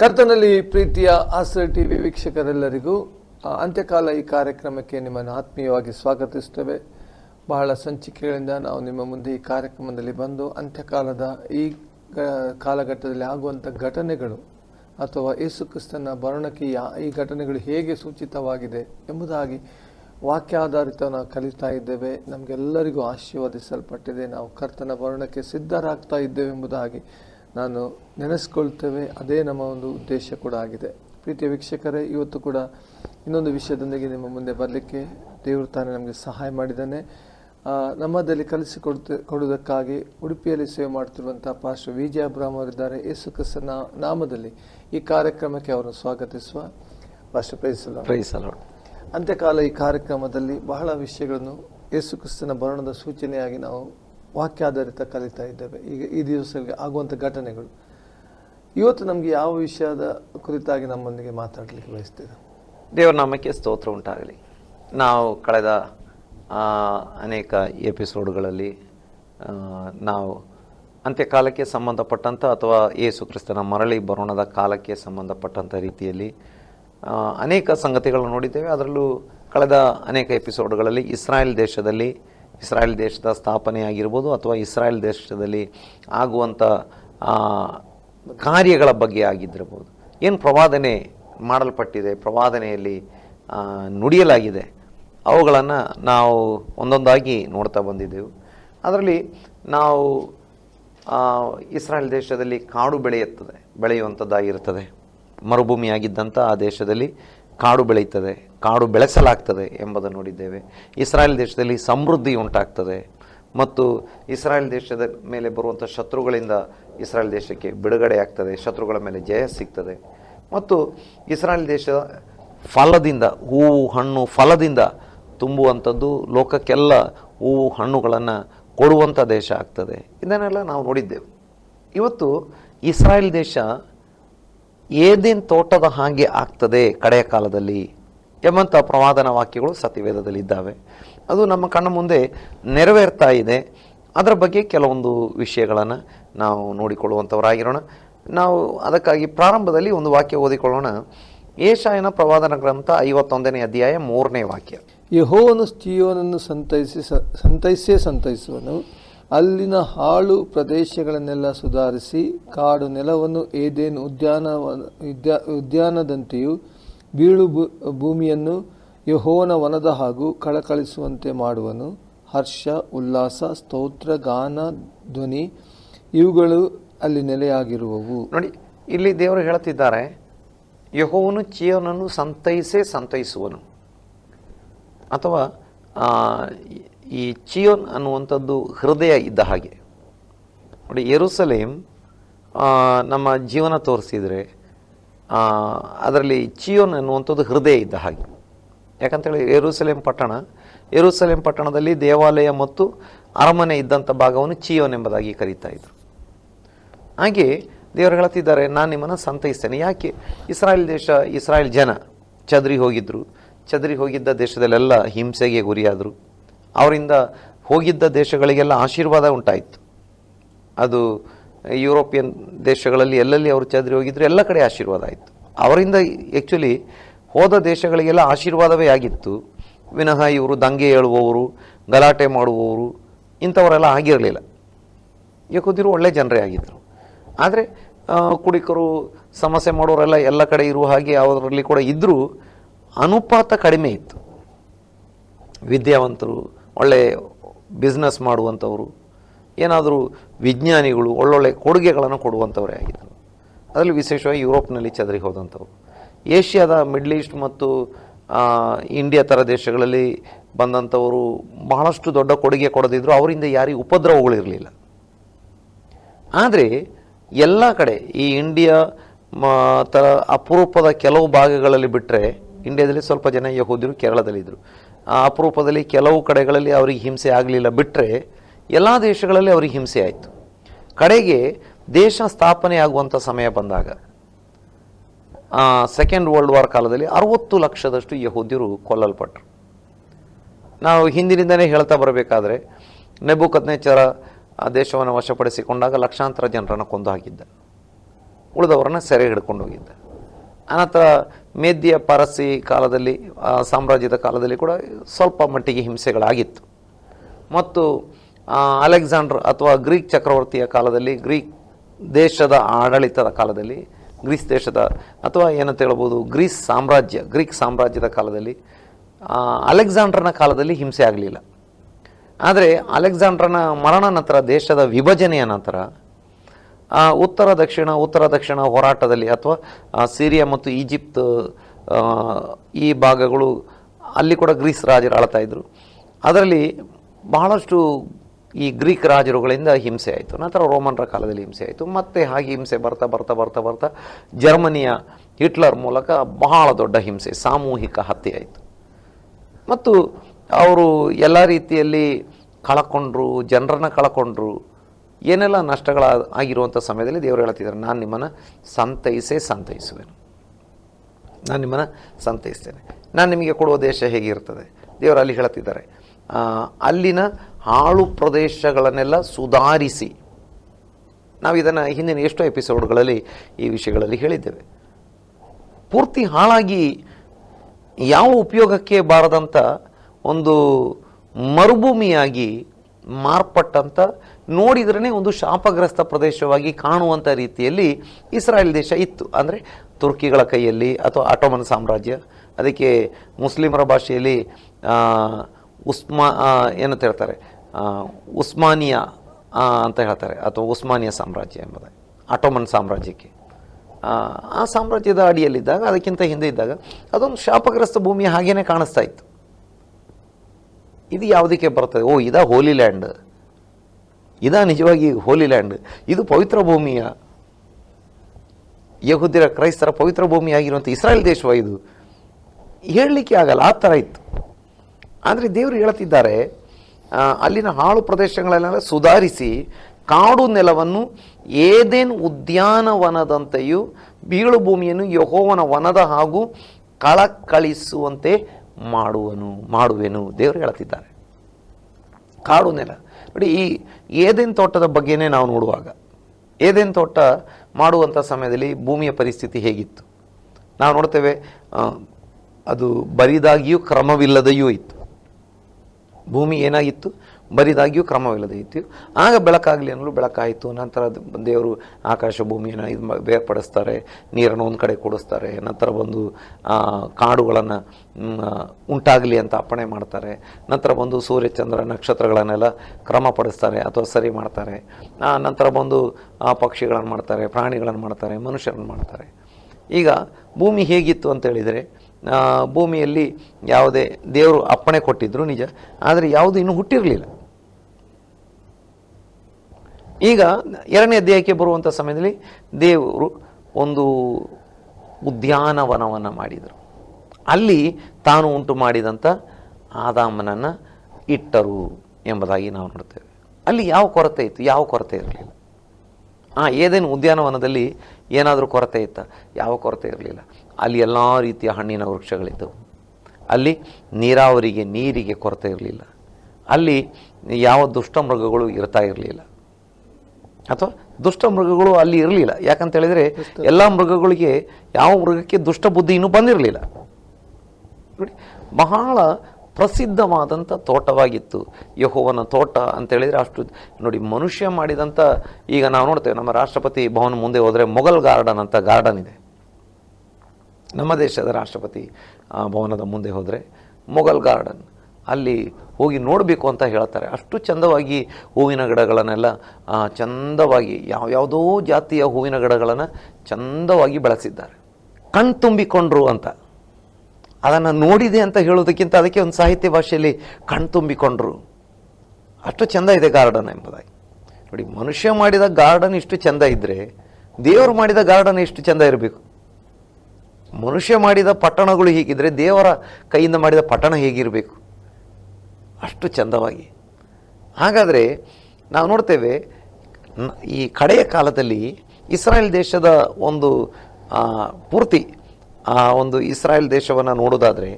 ಕರ್ತನಲ್ಲಿ ಪ್ರೀತಿಯ ಆಸರ್ ಟಿವಿ ವೀಕ್ಷಕರೆಲ್ಲರಿಗೂ ಅಂತ್ಯಕಾಲ ಈ ಕಾರ್ಯಕ್ರಮಕ್ಕೆ ನಿಮ್ಮನ್ನು ಆತ್ಮೀಯವಾಗಿ ಸ್ವಾಗತಿಸುತ್ತೇವೆ. ಬಹಳ ಸಂಚಿಕೆಗಳಿಂದ ನಾವು ನಿಮ್ಮ ಮುಂದೆ ಈ ಕಾರ್ಯಕ್ರಮದಲ್ಲಿ ಬಂದು, ಅಂತ್ಯಕಾಲದ ಈ ಕಾಲಘಟ್ಟದಲ್ಲಿ ಆಗುವಂಥ ಘಟನೆಗಳು ಅಥವಾ ಯೇಸು ಕ್ರಿಸ್ತನ ಬರಣಕ್ಕೆ ಈ ಘಟನೆಗಳು ಹೇಗೆ ಸೂಚಿತವಾಗಿದೆ ಎಂಬುದಾಗಿ ವಾಕ್ಯಾಧಾರಿತ ನಾವು ಕಲಿತಾ ಇದ್ದೇವೆ. ನಮಗೆಲ್ಲರಿಗೂ ಆಶೀರ್ವದಿಸಲ್ಪಟ್ಟಿದೆ. ನಾವು ಕರ್ತನ ಬರಣಕ್ಕೆ ಸಿದ್ಧರಾಗ್ತಾ ಇದ್ದೇವೆ ಎಂಬುದಾಗಿ ನಾನು ನೆನೆಸ್ಕೊಳ್ತೇವೆ. ಅದೇ ನಮ್ಮ ಒಂದು ಉದ್ದೇಶ ಕೂಡ ಆಗಿದೆ. ಪ್ರೀತಿಯ ವೀಕ್ಷಕರೇ ಇವತ್ತು ಕೂಡ ಇನ್ನೊಂದು ವಿಷಯದೊಂದಿಗೆ ನಿಮ್ಮ ಮುಂದೆ ಬರಲಿಕ್ಕೆ ದೇವರು ತಾನೇ ನಮಗೆ ಸಹಾಯ ಮಾಡಿದ್ದಾನೆ. ನಮ್ಮದಲ್ಲಿ ಕಲಿಸಿಕೊಡ್ತ ಕೊಡುವುದಕ್ಕಾಗಿ ಉಡುಪಿಯಲ್ಲಿ ಸೇವೆ ಮಾಡ್ತಿರುವಂಥ ಪಾಸ್ಟರ್ ವಿಜಯ ಅಬ್ರಾಮ್ ಅವರಿದ್ದಾರೆ. ಯೇಸು ಕ್ರಿಸ್ತನ ನಾಮದಲ್ಲಿ ಈ ಕಾರ್ಯಕ್ರಮಕ್ಕೆ ಅವರನ್ನು ಸ್ವಾಗತಿಸುವ ಪಾಸ್ಟರ್ ಪ್ರೈಸಲ ಪ್ರೈಸಲ ಅಂತ್ಯಕಾಲ ಈ ಕಾರ್ಯಕ್ರಮದಲ್ಲಿ ಬಹಳ ವಿಷಯಗಳನ್ನು ಯೇಸು ಕ್ರಿಸ್ತನ ಭರಣದ ಸೂಚನೆಯಾಗಿ ನಾವು ವಾಕ್ಯಾಧಾರಿತ ಕಲಿತಾ ಇದ್ದೇವೆ. ಈಗ ಈ ದಿವಸಗಳಿಗೆ ಆಗುವಂಥ ಘಟನೆಗಳು. ಇವತ್ತು ನಮಗೆ ಯಾವ ವಿಷಯದ ಕುರಿತಾಗಿ ನಮ್ಮೊಂದಿಗೆ ಮಾತಾಡಲಿಕ್ಕೆ ಬಯಸ್ತೇವೆ ದೇವರ ನಾಮಕ್ಕೆ ಸ್ತೋತ್ರ ಉಂಟಾಗಲಿ. ನಾವು ಕಳೆದ ಅನೇಕ ಎಪಿಸೋಡ್ಗಳಲ್ಲಿ ನಾವು ಅಂತ್ಯಕಾಲಕ್ಕೆ ಸಂಬಂಧಪಟ್ಟಂಥ ಅಥವಾ ಯೇಸು ಕ್ರಿಸ್ತನ ಮರಳಿ ಬರೋಣದ ಕಾಲಕ್ಕೆ ಸಂಬಂಧಪಟ್ಟಂಥ ರೀತಿಯಲ್ಲಿ ಅನೇಕ ಸಂಗತಿಗಳನ್ನು ನೋಡಿದ್ದೇವೆ. ಅದರಲ್ಲೂ ಕಳೆದ ಅನೇಕ ಎಪಿಸೋಡ್ಗಳಲ್ಲಿ ಇಸ್ರಾಯೇಲ್ ದೇಶದಲ್ಲಿ ಇಸ್ರಾಯೇಲ್ ದೇಶದ ಸ್ಥಾಪನೆ ಆಗಿರ್ಬೋದು ಅಥವಾ ಇಸ್ರಾಯೇಲ್ ದೇಶದಲ್ಲಿ ಆಗುವಂಥ ಕಾರ್ಯಗಳ ಬಗ್ಗೆ ಆಗಿದ್ದಿರ್ಬೋದು. ಏನು ಪ್ರವಾದನೆ ಮಾಡಲ್ಪಟ್ಟಿದೆ, ಪ್ರವಾದನೆಯಲ್ಲಿ ನುಡಿಯಲಾಗಿದೆ, ಅವುಗಳನ್ನು ನಾವು ಒಂದೊಂದಾಗಿ ನೋಡ್ತಾ ಬಂದಿದ್ದೆವು. ಅದರಲ್ಲಿ ನಾವು ಇಸ್ರಾಯೇಲ್ ದೇಶದಲ್ಲಿ ಕಾಡು ಬೆಳೆಯುತ್ತದೆ ಬೆಳೆಯುವಂಥದ್ದಾಗಿರುತ್ತದೆ ಮರುಭೂಮಿಯಾಗಿದ್ದಂಥ ಆ ದೇಶದಲ್ಲಿ ಕಾಡು ಬೆಳೀತದೆ, ಕಾಡು ಬೆಳೆಸಲಾಗ್ತದೆ ಎಂಬುದನ್ನು ನೋಡಿದ್ದೇವೆ. ಇಸ್ರಾಯೇಲ್ ದೇಶದಲ್ಲಿ ಸಮೃದ್ಧಿ ಉಂಟಾಗ್ತದೆ ಮತ್ತು ಇಸ್ರಾಯೇಲ್ ದೇಶದ ಮೇಲೆ ಬರುವಂಥ ಶತ್ರುಗಳಿಂದ ಇಸ್ರಾಯೇಲ್ ದೇಶಕ್ಕೆ ಬಿಡುಗಡೆ ಆಗ್ತದೆ ಶತ್ರುಗಳ ಮೇಲೆ ಜಯ ಸಿಗ್ತದೆ. ಮತ್ತು ಇಸ್ರಾಯೇಲ್ ದೇಶದ ಫಲದಿಂದ, ಹೂವು, ಹಣ್ಣು ಫಲದಿಂದ ತುಂಬುವಂಥದ್ದು ಲೋಕಕ್ಕೆಲ್ಲ ಹೂವು, ಹಣ್ಣುಗಳನ್ನು ಕೊಡುವಂಥ ದೇಶ ಆಗ್ತದೆ. ಇದನ್ನೆಲ್ಲ ನಾವು ನೋಡಿದ್ದೇವೆ. ಇವತ್ತು ಇಸ್ರಾಯೇಲ್ ದೇಶ ಏದೇನ್ ತೋಟದ ಹಾಗೆ ಆಗ್ತದೆ ಕಡೆಯ ಕಾಲದಲ್ಲಿ ಎಂಬಂಥ ಪ್ರವಾದನ ವಾಕ್ಯಗಳು ಸತಿವೇದದಲ್ಲಿ ಇದ್ದಾವೆ ಅದು ನಮ್ಮ ಕಣ್ಣ ಮುಂದೆ ನೆರವೇರ್ತಾ ಇದೆ. ಅದರ ಬಗ್ಗೆ ಕೆಲವೊಂದು ವಿಷಯಗಳನ್ನು ನಾವು ನೋಡಿಕೊಳ್ಳುವಂಥವರಾಗಿರೋಣ ನಾವು ಅದಕ್ಕಾಗಿ ಪ್ರಾರಂಭದಲ್ಲಿ ಒಂದು ವಾಕ್ಯ ಓದಿಕೊಳ್ಳೋಣ. ಏಷಾಯನ ಪ್ರವಾದನ ಗ್ರಂಥ ಐವತ್ತೊಂದನೇ ಅಧ್ಯಾಯ ಮೂರನೇ ವಾಕ್ಯ. ಯಹೋವನು ಸ್ತೀಯೋನನ್ನು ಸಂತೈಸಿ ಸಂತೈಸೇ ಸಂತೈಸುವನು. ಅಲ್ಲಿನ ಹಾಳು ಪ್ರದೇಶಗಳನ್ನೆಲ್ಲ ಸುಧಾರಿಸಿ, ಕಾಡು ನೆಲವನ್ನು ಏದೇನು ಉದ್ಯಾನ, ಉದ್ಯಾ, ಉದ್ಯಾನದಂತೆಯೂ ಬೀಳು ಭೂಮಿಯನ್ನು ಯಹೋವನ ವನದ ಹಾಗೂ ಕಳಕಳಿಸುವಂತೆ ಮಾಡುವನು. ಹರ್ಷ, ಉಲ್ಲಾಸ, ಸ್ತೋತ್ರ, ಗಾನ, ಧ್ವನಿ ಇವುಗಳು ಅಲ್ಲಿ ನೆಲೆಯಾಗಿರುವವು. ನೋಡಿ, ಇಲ್ಲಿ ದೇವರು ಹೇಳುತ್ತಿದ್ದಾರೆ, ಯಹೋವನು ಚಿಯೋನನ್ನು ಸಂತೈಸೇ ಸಂತೈಸುವನು. ಅಥವಾ ಈ- ಚಿಯೋನ್ ಅನ್ನುವಂಥದ್ದು ಹೃದಯ ಇದ್ದ ಹಾಗೆ. ನೋಡಿ, ಯೆರೂಸಲೇಮ್ ನಮ್ಮ ಜೀವನ ತೋರಿಸಿದರೆ ಅದರಲ್ಲಿ ಚಿಯೋನ್ ಅನ್ನುವಂಥದ್ದು ಹೃದಯ ಇದ್ದ ಹಾಗೆ. ಯಾಕಂತೇಳಿ, ಯೆರೂಸಲೇಮ್ ಪಟ್ಟಣ, ಯೆರೂಸಲೇಮ್ ಪಟ್ಟಣದಲ್ಲಿ ದೇವಾಲಯ ಮತ್ತು ಅರಮನೆ ಇದ್ದಂಥ ಭಾಗವನ್ನು ಚಿಯೋನ್ ಎಂಬುದಾಗಿ ಕರೀತಾ ಇದ್ರು. ಹಾಗೆ ದೇವರು ಹೇಳ್ತಿದ್ದಾರೆ, ನಾನು ನಿಮ್ಮನ್ನು ಸಂತೈಸ್ತೇನೆ. ಯಾಕೆ? ಇಸ್ರಾಯೇಲ್ ದೇಶ, ಇಸ್ರಾಯೇಲ್ ಜನ ಚದರಿ ಹೋಗಿದ್ದರು ಚದರಿ ಹೋಗಿದ್ದ ದೇಶದಲ್ಲೆಲ್ಲ ಹಿಂಸೆಗೆ ಗುರಿಯಾದರು. ಅವರಿಂದ ಹೋಗಿದ್ದ ದೇಶಗಳಿಗೆಲ್ಲ ಆಶೀರ್ವಾದ ಉಂಟಾಯಿತು. ಅದು ಯುರೋಪಿಯನ್ ದೇಶಗಳಲ್ಲಿ ಎಲ್ಲೆಲ್ಲಿ ಅವರು ಚದರಿ ಹೋಗಿದ್ರು ಎಲ್ಲ ಕಡೆ ಆಶೀರ್ವಾದ ಆಯಿತು. ಅವರಿಂದ ಆ್ಯಕ್ಚುಲಿ ಹೋದ ದೇಶಗಳಿಗೆಲ್ಲ ಆಶೀರ್ವಾದವೇ ಆಗಿತ್ತು. ವಿನಃ ಇವರು ದಂಗೆ ಹೇಳುವವರು ಗಲಾಟೆ ಮಾಡುವವರು, ಇಂಥವರೆಲ್ಲ ಆಗಿರಲಿಲ್ಲ. ಯಾಕೋದಿರು ಒಳ್ಳೆ ಜನರೇ ಆಗಿದ್ದರು ಆದರೆ ಕುಡಿಕರು, ಸಮಸ್ಯೆ ಮಾಡೋರೆಲ್ಲ ಎಲ್ಲ ಕಡೆ ಇರುವ ಹಾಗೆ ಅವರಲ್ಲಿ ಕೂಡ ಇದ್ದರೂ ಅನುಪಾತ ಕಡಿಮೆ ಇತ್ತು. ವಿದ್ಯಾವಂತರು ಒಳ್ಳೆ ಬಿಸ್ನೆಸ್ ಮಾಡುವಂಥವರು, ಏನಾದರೂ ವಿಜ್ಞಾನಿಗಳು ಒಳ್ಳೊಳ್ಳೆ ಕೊಡುಗೆಗಳನ್ನು ಕೊಡುವಂಥವರೇ ಆಗಿದ್ದರು. ಅದರಲ್ಲಿ ವಿಶೇಷವಾಗಿ ಯುರೋಪ್ನಲ್ಲಿ ಚದರಿ ಹೋದಂಥವ್ರು. ಏಷ್ಯಾದ, ಮಿಡ್ಲ್ ಈಸ್ಟ್ ಮತ್ತು ಇಂಡಿಯಾ ಥರ ದೇಶಗಳಲ್ಲಿ ಬಂದಂಥವರು ಬಹಳಷ್ಟು ದೊಡ್ಡ ಕೊಡುಗೆ ಕೊಡದಿದ್ದರು ಅವರಿಂದ ಯಾರಿಗೂ ಉಪದ್ರವಗಳಿರಲಿಲ್ಲ ಆದರೆ ಎಲ್ಲ ಕಡೆ ಈ ಇಂಡಿಯಾ ಥರ ಅಪರೂಪದ ಕೆಲವು ಭಾಗಗಳಲ್ಲಿ ಬಿಟ್ಟರೆ ಇಂಡಿಯಾದಲ್ಲಿ ಸ್ವಲ್ಪ ಜನ ಯಹೂದಿರು ಕೇರಳದಲ್ಲಿದ್ದರು. ಅಪರೂಪದಲ್ಲಿ ಕೆಲವು ಕಡೆಗಳಲ್ಲಿ ಅವರಿಗೆ ಹಿಂಸೆ ಆಗಲಿಲ್ಲ. ಬಿಟ್ಟರೆ ಎಲ್ಲ ದೇಶಗಳಲ್ಲಿ ಅವರಿಗೆ ಹಿಂಸೆ ಆಯಿತು. ಕಡೆಗೆ ದೇಶ ಸ್ಥಾಪನೆ ಆಗುವಂಥ ಸಮಯ ಬಂದಾಗ ಸೆಕೆಂಡ್ ವರ್ಲ್ಡ್ ವಾರ್ ಕಾಲದಲ್ಲಿ ಅರವತ್ತು ಲಕ್ಷದಷ್ಟು ಯಹೂದ್ಯರು ಕೊಲ್ಲಲ್ಪಟ್ಟರು ನಾವು ಹಿಂದಿನಿಂದನೇ ಹೇಳ್ತಾ ಬರಬೇಕಾದ್ರೆ ನೆಬುಕದ್ನೇಚರ ದೇಶವನ್ನು ವಶಪಡಿಸಿಕೊಂಡಾಗ ಲಕ್ಷಾಂತರ ಜನರನ್ನು ಕೊಂದು ಹಾಕಿದ್ದ. ಉಳಿದವರನ್ನ ಸೆರೆ ಹಿಡ್ಕೊಂಡು ಹೋಗಿದ್ದ. ಅನಂತರ ಮೇದ್ಯ ಪಾರಸಿ ಕಾಲದಲ್ಲಿ ಸಾಮ್ರಾಜ್ಯದ ಕಾಲದಲ್ಲಿ ಕೂಡ ಸ್ವಲ್ಪ ಮಟ್ಟಿಗೆ ಹಿಂಸೆಗಳಾಗಿತ್ತು. ಮತ್ತು ಅಲೆಕ್ಸಾಂಡ್ರ್ ಅಥವಾ ಗ್ರೀಕ್ ಚಕ್ರವರ್ತಿಯ ಕಾಲದಲ್ಲಿ, ಗ್ರೀಕ್ ದೇಶದ ಆಡಳಿತದ ಕಾಲದಲ್ಲಿ, ಗ್ರೀಸ್ ದೇಶದ ಅಥವಾ ಏನಂತ ಹೇಳ್ಬೋದು, ಗ್ರೀಸ್ ಸಾಮ್ರಾಜ್ಯ, ಗ್ರೀಕ್ ಸಾಮ್ರಾಜ್ಯದ ಕಾಲದಲ್ಲಿ ಅಲೆಕ್ಸಾಂಡ್ರನ ಕಾಲದಲ್ಲಿ ಹಿಂಸೆ ಆಗಲಿಲ್ಲ. ಆದರೆ ಅಲೆಕ್ಸಾಂಡ್ರನ ಮರಣ ನಂತರ, ದೇಶದ ವಿಭಜನೆಯ ನಂತರ ಉತ್ತರ ದಕ್ಷಿಣ ಉತ್ತರ ದಕ್ಷಿಣ ಹೋರಾಟದಲ್ಲಿ ಅಥವಾ ಆ, ಸಿರಿಯಾ ಮತ್ತು ಈಜಿಪ್ಟ್ ಈ ಭಾಗಗಳು ಅಲ್ಲಿ ಕೂಡ ಗ್ರೀಸ್ ರಾಜರು ಆಳ್ತಾ ಇದ್ರು. ಅದರಲ್ಲಿ ಬಹಳಷ್ಟು ಈ ಗ್ರೀಕ್ ರಾಜರುಗಳಿಂದ ಹಿಂಸೆ ಆಯಿತು. ನಂತರ ರೋಮನ್ರ ಕಾಲದಲ್ಲಿ ಹಿಂಸೆ ಆಯಿತು. ಮತ್ತೆ ಹಾಗೆ ಹಿಂಸೆ ಬರ್ತಾ ಬರ್ತಾ ಬರ್ತಾ ಬರ್ತಾ ಜರ್ಮನಿಯ ಹಿಟ್ಲರ್ ಮೂಲಕ ಬಹಳ ದೊಡ್ಡ ಹಿಂಸೆ ಸಾಮೂಹಿಕ ಹತ್ಯೆ ಆಯಿತು. ಮತ್ತು ಅವರು ಎಲ್ಲ ರೀತಿಯಲ್ಲಿ ಕಳಕೊಂಡ್ರು ಜನರನ್ನು ಕಳಕೊಂಡ್ರು. ಏನೆಲ್ಲ ನಷ್ಟಗಳ ಆಗಿರುವಂಥ ಸಮಯದಲ್ಲಿ ದೇವರು ಹೇಳ್ತಿದ್ದಾರೆ ನಾನು ನಿಮ್ಮನ್ನು ಸಂತೈಸೇ ಸಂತೈಸುವೆನು. ನಾನು ನಿಮ್ಮನ್ನು ಸಂತೈಸ್ತೇನೆ. ನಾನು ನಿಮಗೆ ಕೊಡುವ ದೇಶ ಹೇಗಿರ್ತದೆ ದೇವರು ಅಲ್ಲಿ ಹೇಳ್ತಿದ್ದಾರೆ ಅಲ್ಲಿನ ಹಾಳು ಪ್ರದೇಶಗಳನ್ನೆಲ್ಲ ಸುಧಾರಿಸಿ. ನಾವು ಇದನ್ನು ಹಿಂದಿನ ಎಷ್ಟೋ ಎಪಿಸೋಡ್ಗಳಲ್ಲಿ ಈ ವಿಷಯಗಳಲ್ಲಿ ಹೇಳಿದ್ದೇವೆ. ಪೂರ್ತಿ ಹಾಳಾಗಿ ಯಾವ ಉಪಯೋಗಕ್ಕೆ ಬಾರದಂಥ ಒಂದು ಮರುಭೂಮಿಯಾಗಿ ಮಾರ್ಪಟ್ಟಂಥ ನೋಡಿದ್ರೇ ಒಂದು ಶಾಪಗ್ರಸ್ತ ಪ್ರದೇಶವಾಗಿ ಕಾಣುವಂಥ ರೀತಿಯಲ್ಲಿ ಇಸ್ರಾಯೇಲ್ ದೇಶ ಇತ್ತು. ಅಂದರೆ ತುರ್ಕಿಗಳ ಕೈಯಲ್ಲಿ ಅಥವಾ ಆಟೋಮನ್ ಸಾಮ್ರಾಜ್ಯ, ಅದಕ್ಕೆ ಮುಸ್ಲಿಮರ ಭಾಷೆಯಲ್ಲಿ ಉಸ್ಮಾ ಏನಂತ ಹೇಳ್ತಾರೆ ಉಸ್ಮಾನಿಯಾ ಅಂತ ಹೇಳ್ತಾರೆ, ಅಥವಾ ಉಸ್ಮಾನಿಯಾ ಸಾಮ್ರಾಜ್ಯ ಎಂಬುದಾಗಿ, ಆಟೋಮನ್ ಸಾಮ್ರಾಜ್ಯಕ್ಕೆ. ಆ ಸಾಮ್ರಾಜ್ಯದ ಅಡಿಯಲ್ಲಿದ್ದಾಗ, ಅದಕ್ಕಿಂತ ಹಿಂದೆ ಇದ್ದಾಗ, ಅದೊಂದು ಶಾಪಗ್ರಸ್ತ ಭೂಮಿ ಹಾಗೇನೆ ಕಾಣಿಸ್ತಾ ಇತ್ತು. ಇದು ಯಾವುದಕ್ಕೆ ಬರ್ತದೆ? ಓ, ಇದ ಹೋಲಿ ಲ್ಯಾಂಡ್ ಇದಾ ನಿಜವಾಗಿ ಹೋಲಿ ಲ್ಯಾಂಡ್ ಇದು ಪವಿತ್ರ ಭೂಮಿಯ ಯಹುದಿರ ಕ್ರೈಸ್ತರ ಪವಿತ್ರ ಭೂಮಿಯಾಗಿರುವಂಥ ಇಸ್ರಾಯೇಲ್ ದೇಶವ ಇದು ಹೇಳಲಿಕ್ಕೆ ಆಗಲ್ಲ, ಆ ಥರ ಇತ್ತು. ಆದರೆ ದೇವರು ಹೇಳ್ತಿದ್ದಾರೆ ಅಲ್ಲಿನ ಹಾಳು ಪ್ರದೇಶಗಳನ್ನೆಲ್ಲ ಸುಧಾರಿಸಿ ಕಾಡು ನೆಲವನ್ನು ಏದೇನ್ ಉದ್ಯಾನವನದಂತೆಯೂ ಬೀಳು ಭೂಮಿಯನ್ನು ಯಹೋವನ ವನದ ಹಾಗೂ ಕಳಕಳಿಸುವಂತೆ ಮಾಡುವನು, ಮಾಡುವೆನು. ದೇವರು ಹೇಳ್ತಿದ್ದಾರೆ. ಕಾಡು ನೆಲ. ನೋಡಿ, ಈ ಏದೇನು ತೋಟದ ಬಗ್ಗೆನೇ ನಾವು ನೋಡುವಾಗ, ಏದೇನು ತೋಟ ಮಾಡುವಂಥ ಸಮಯದಲ್ಲಿ ಭೂಮಿಯ ಪರಿಸ್ಥಿತಿ ಹೇಗಿತ್ತು? ನಾವು ನೋಡ್ತೇವೆ ಅದು ಬರಿದಾಗಿಯೂ ಕ್ರಮವಿಲ್ಲದೆಯೂ ಇತ್ತು. ಭೂಮಿ ಏನಾಗಿತ್ತು? ಬರಿದಾಗಿಯೂ ಕ್ರಮವಿಲ್ಲದೆ ಇತ್ತು. ಆಗ ಬೆಳಕಾಗಲಿ ಅನ್ನಲು ಬೆಳಕಾಯಿತು. ನಂತರ ದೇವರು ಆಕಾಶ ಭೂಮಿಯನ್ನು ಇದು ಬೇರ್ಪಡಿಸ್ತಾರೆ. ನೀರನ್ನು ಒಂದು ಕಡೆ ಕೊಡಿಸ್ತಾರೆ. ನಂತರ ಬಂದು ಕಾಡುಗಳನ್ನು ಉಂಟಾಗಲಿ ಅಂತ ಅಪ್ಪಣೆ ಮಾಡ್ತಾರೆ. ನಂತರ ಬಂದು ಸೂರ್ಯ, ಚಂದ್ರ, ನಕ್ಷತ್ರಗಳನ್ನೆಲ್ಲ ಕ್ರಮಪಡಿಸ್ತಾರೆ ಅಥವಾ ಸರಿ ಮಾಡ್ತಾರೆ. ನಂತರ ಬಂದು ಪಕ್ಷಿಗಳನ್ನು ಮಾಡ್ತಾರೆ, ಪ್ರಾಣಿಗಳನ್ನು ಮಾಡ್ತಾರೆ, ಮನುಷ್ಯರನ್ನು ಮಾಡ್ತಾರೆ. ಈಗ ಭೂಮಿ ಹೇಗಿತ್ತು ಅಂತ ಹೇಳಿದರೆ ಭೂಮಿಯಲ್ಲಿ ಯಾವುದೇ ದೇವರು ಅಪ್ಪಣೆ ಕೊಟ್ಟಿದ್ದರು ನಿಜ. ಆದರೆ ಯಾವುದು ಇನ್ನೂ ಹುಟ್ಟಿರಲಿಲ್ಲ. ಈಗ ಎರಡನೇ ಅಧ್ಯಾಯಕ್ಕೆ ಬರುವಂಥ ಸಮಯದಲ್ಲಿ ದೇವರು ಒಂದು ಉದ್ಯಾನವನವನ್ನು ಮಾಡಿದರು. ಅಲ್ಲಿ ತಾನು ಉಂಟು ಮಾಡಿದಂಥ ಆದಾಮನನ್ನು ಇಟ್ಟರು ಎಂಬುದಾಗಿ ನಾವು ನೋಡ್ತೇವೆ. ಅಲ್ಲಿ ಯಾವ ಕೊರತೆ ಇತ್ತು? ಯಾವ ಕೊರತೆ ಇರಲಿಲ್ಲ. ಆ ಏದೇನು ಉದ್ಯಾನವನದಲ್ಲಿ ಏನಾದರೂ ಕೊರತೆ ಇತ್ತ? ಯಾವ ಕೊರತೆ ಇರಲಿಲ್ಲ. ಅಲ್ಲಿ ಎಲ್ಲ ರೀತಿಯ ಹಣ್ಣಿನ ವೃಕ್ಷಗಳಿದ್ದವು. ಅಲ್ಲಿ ನೀರಾವರಿಗೆ, ನೀರಿಗೆ ಕೊರತೆ ಇರಲಿಲ್ಲ. ಅಲ್ಲಿ ಯಾವ ದುಷ್ಟ ಮೃಗಗಳು ಇರ್ತಾ ಇರಲಿಲ್ಲ. ಅಥವಾ ದುಷ್ಟ ಮೃಗಗಳು ಅಲ್ಲಿ ಇರಲಿಲ್ಲ. ಯಾಕಂತ ಹೇಳಿದರೆ ಎಲ್ಲ ಮೃಗಗಳಿಗೆ ಯಾವ ಮೃಗಕ್ಕೆ ದುಷ್ಟ ಬುದ್ಧಿ ಇನ್ನೂ ಬಂದಿರಲಿಲ್ಲ. ನೋಡಿ ಬಹಳ ಪ್ರಸಿದ್ಧವಾದಂಥ ತೋಟವಾಗಿತ್ತು. ಯಹೋವನ ತೋಟ ಅಂತೇಳಿದರೆ ಅಷ್ಟು ನೋಡಿ ಮನುಷ್ಯ ಮಾಡಿದಂಥ ಈಗ ನಾವು ನೋಡ್ತೇವೆ ನಮ್ಮ ರಾಷ್ಟ್ರಪತಿ ಭವನ ಮುಂದೆ ಹೋದರೆ ಮೊಘಲ್ ಗಾರ್ಡನ್ ಅಂತ ಗಾರ್ಡನ್ ಇದೆ. ನಮ್ಮ ದೇಶದ ರಾಷ್ಟ್ರಪತಿ ಭವನದ ಮುಂದೆ ಹೋದರೆ ಮೊಘಲ್ ಗಾರ್ಡನ್. ಅಲ್ಲಿ ಹೋಗಿ ನೋಡಬೇಕು ಅಂತ ಹೇಳ್ತಾರೆ. ಅಷ್ಟು ಚಂದವಾಗಿ ಹೂವಿನ ಗಿಡಗಳನ್ನೆಲ್ಲ ಚಂದವಾಗಿ ಯಾವ್ಯಾವುದೋ ಜಾತಿಯ ಹೂವಿನ ಗಿಡಗಳನ್ನು ಚಂದವಾಗಿ ಬೆಳೆಸಿದ್ದಾರೆ. ಕಣ್ತುಂಬಿಕೊಂಡ್ರು ಅಂತ. ಅದನ್ನು ನೋಡಿದೆ ಅಂತ ಹೇಳೋದಕ್ಕಿಂತ ಅದಕ್ಕೆ ಒಂದು ಸಾಹಿತ್ಯ ಭಾಷೆಯಲ್ಲಿ ಕಣ್ತುಂಬಿಕೊಂಡ್ರು ಅಷ್ಟು ಚೆಂದ ಇದೆ ಗಾರ್ಡನ್ ಎಂಬುದಾಗಿ. ನೋಡಿ, ಮನುಷ್ಯ ಮಾಡಿದ ಗಾರ್ಡನ್ ಇಷ್ಟು ಚೆಂದ ಇದ್ದರೆ ದೇವರು ಮಾಡಿದ ಗಾರ್ಡನ್ ಎಷ್ಟು ಚೆಂದ ಇರಬೇಕು? ಮನುಷ್ಯ ಮಾಡಿದ ಪಟ್ಟಣಗಳು ಹೀಗಿದ್ರೆ ದೇವರ ಕೈಯಿಂದ ಮಾಡಿದ ಪಟ್ಟಣ ಹೇಗಿರಬೇಕು? ಅಷ್ಟು ಚಂದವಾಗಿ. ಹಾಗಾದರೆ ನಾವು ನೋಡ್ತೇವೆ, ಈ ಕಡೆಯ ಕಾಲದಲ್ಲಿ ಇಸ್ರಾಯೇಲ್ ದೇಶದ ಒಂದು ಪೂರ್ತಿ, ಆ ಒಂದು ಇಸ್ರಾಯೇಲ್ ದೇಶವನ್ನು ನೋಡೋದಾದರೆ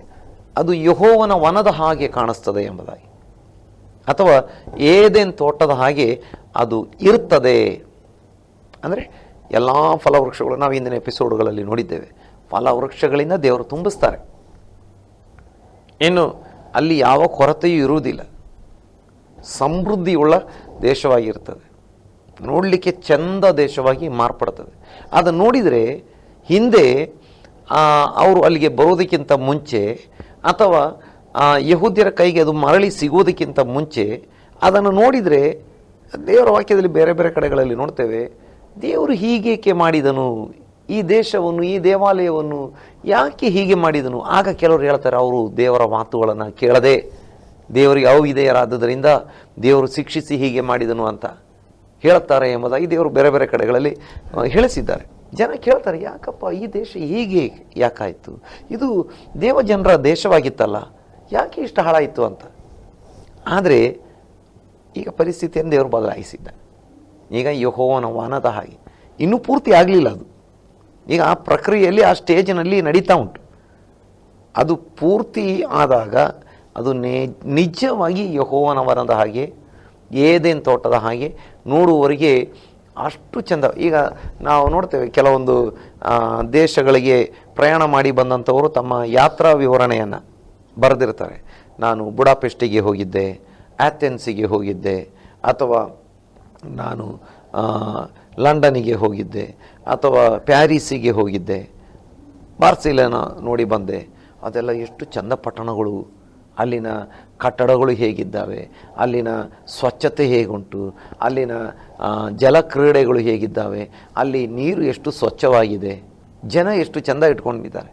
ಅದು ಯಹೋವನ ವನದ ಹಾಗೆ ಕಾಣಿಸ್ತದೆ ಎಂಬುದಾಗಿ. ಅಥವಾ ಏದೇನು ತೋಟದ ಹಾಗೆ ಅದು ಇರ್ತದೆ ಅಂದರೆ ಎಲ್ಲ ಫಲವೃಕ್ಷಗಳು ನಾವು ಇಂದಿನ ಎಪಿಸೋಡ್ಗಳಲ್ಲಿ ನೋಡಿದ್ದೇವೆ. ಫಲವೃಕ್ಷಗಳಿಂದ ದೇವರು ತುಂಬಿಸ್ತಾರೆ. ಇನ್ನು ಅಲ್ಲಿ ಯಾವ ಕೊರತೆಯೂ ಇರುವುದಿಲ್ಲ. ಸಮೃದ್ಧಿಯುಳ್ಳ ದೇಶವಾಗಿರ್ತದೆ. ನೋಡಲಿಕ್ಕೆ ಚಂದ ದೇಶವಾಗಿ ಮಾರ್ಪಡ್ತದೆ. ಅದನ್ನು ನೋಡಿದರೆ ಹಿಂದೆ ಅವರು ಅಲ್ಲಿಗೆ ಬರೋದಕ್ಕಿಂತ ಮುಂಚೆ ಅಥವಾ ಯಹೂದ್ಯರ ಕೈಗೆ ಅದು ಮರಳಿ ಸಿಗೋದಕ್ಕಿಂತ ಮುಂಚೆ ಅದನ್ನು ನೋಡಿದರೆ ದೇವರ ವಾಕ್ಯದಲ್ಲಿ ಬೇರೆ ಬೇರೆ ಕಡೆಗಳಲ್ಲಿ ನೋಡ್ತೇವೆ, ದೇವರು ಹೀಗೇಕೆ ಮಾಡಿದನು ಈ ದೇಶವನ್ನು, ಈ ದೇವಾಲಯವನ್ನು ಯಾಕೆ ಹೀಗೆ ಮಾಡಿದನು? ಆಗ ಕೆಲವರು ಹೇಳ್ತಾರೆ, ಅವರು ದೇವರ ಮಾತುಗಳನ್ನು ಕೇಳದೆ ದೇವರಿಗೆ ಅವಿದೆಯರಾದ್ದರಿಂದ ದೇವರು ಶಿಕ್ಷಿಸಿ ಹೀಗೆ ಮಾಡಿದನು ಅಂತ ಹೇಳುತ್ತಾರೆ ಎಂಬುದಾಗಿ ದೇವರು ಬೇರೆ ಬೇರೆ ಕಡೆಗಳಲ್ಲಿ ಹೇಳಿಸಿದ್ದಾರೆ. ಜನ ಕೇಳ್ತಾರೆ, ಯಾಕಪ್ಪ ಈ ದೇಶ ಹೀಗೆ, ಯಾಕಾಯಿತು? ಇದು ದೇವಜನರ ದೇಶವಾಗಿತ್ತಲ್ಲ, ಯಾಕೆ ಇಷ್ಟು ಹಾಳಾಯಿತು ಅಂತ? ಆದರೆ ಈಗ ಪರಿಸ್ಥಿತಿಯನ್ನು ದೇವರು ಬದಲಾಯಿಸಿದ್ದ ಈಗ ಯಹೋವನ ವಾನದ ಹಾಗೆ. ಇನ್ನೂ ಪೂರ್ತಿ ಆಗಲಿಲ್ಲ ಅದು. ಈಗ ಆ ಪ್ರಕ್ರಿಯೆಯಲ್ಲಿ ಆ ಸ್ಟೇಜಿನಲ್ಲಿ ನಡೀತಾ ಉಂಟು. ಅದು ಪೂರ್ತಿ ಆದಾಗ ಅದು ನಿಜವಾಗಿ ಯಹೋವನವರದ ಹಾಗೆ, ಏದೇನ್ ತೋಟದ ಹಾಗೆ ನೋಡುವವರಿಗೆ ಅಷ್ಟು ಚೆಂದ. ಈಗ ನಾವು ನೋಡ್ತೇವೆ ಕೆಲವೊಂದು ದೇಶಗಳಿಗೆ ಪ್ರಯಾಣ ಮಾಡಿ ಬಂದಂಥವರು ತಮ್ಮ ಯಾತ್ರಾ ವಿವರಣೆಯನ್ನು ಬರೆದಿರ್ತಾರೆ. ನಾನು ಬುಡಾಪೆಸ್ಟಿಗೆ ಹೋಗಿದ್ದೆ, ಆಥೆನ್ಸಿಗೆ ಹೋಗಿದ್ದೆ, ಅಥವಾ ನಾನು ಲಂಡನಿಗೆ ಹೋಗಿದ್ದೆ ಅಥವಾ ಪ್ಯಾರಿಸಿಗೆ ಹೋಗಿದ್ದೆ, ಬಾರ್ಸಿಲೋನ ನೋಡಿ ಬಂದೆ. ಅದೆಲ್ಲ ಎಷ್ಟು ಚಂದ ಪಟ್ಟಣಗಳು. ಅಲ್ಲಿನ ಕಟ್ಟಡಗಳು ಹೇಗಿದ್ದಾವೆ, ಅಲ್ಲಿನ ಸ್ವಚ್ಛತೆ ಹೇಗುಂಟು, ಅಲ್ಲಿನ ಜಲ ಜಲಕ್ರೀಡೆಗಳು ಹೇಗಿದ್ದಾವೆ, ಅಲ್ಲಿ ನೀರು ಎಷ್ಟು ಸ್ವಚ್ಛವಾಗಿದೆ. ಜನ ಎಷ್ಟು ಚೆಂದ ಇಟ್ಕೊಂಡಿದ್ದಾರೆ.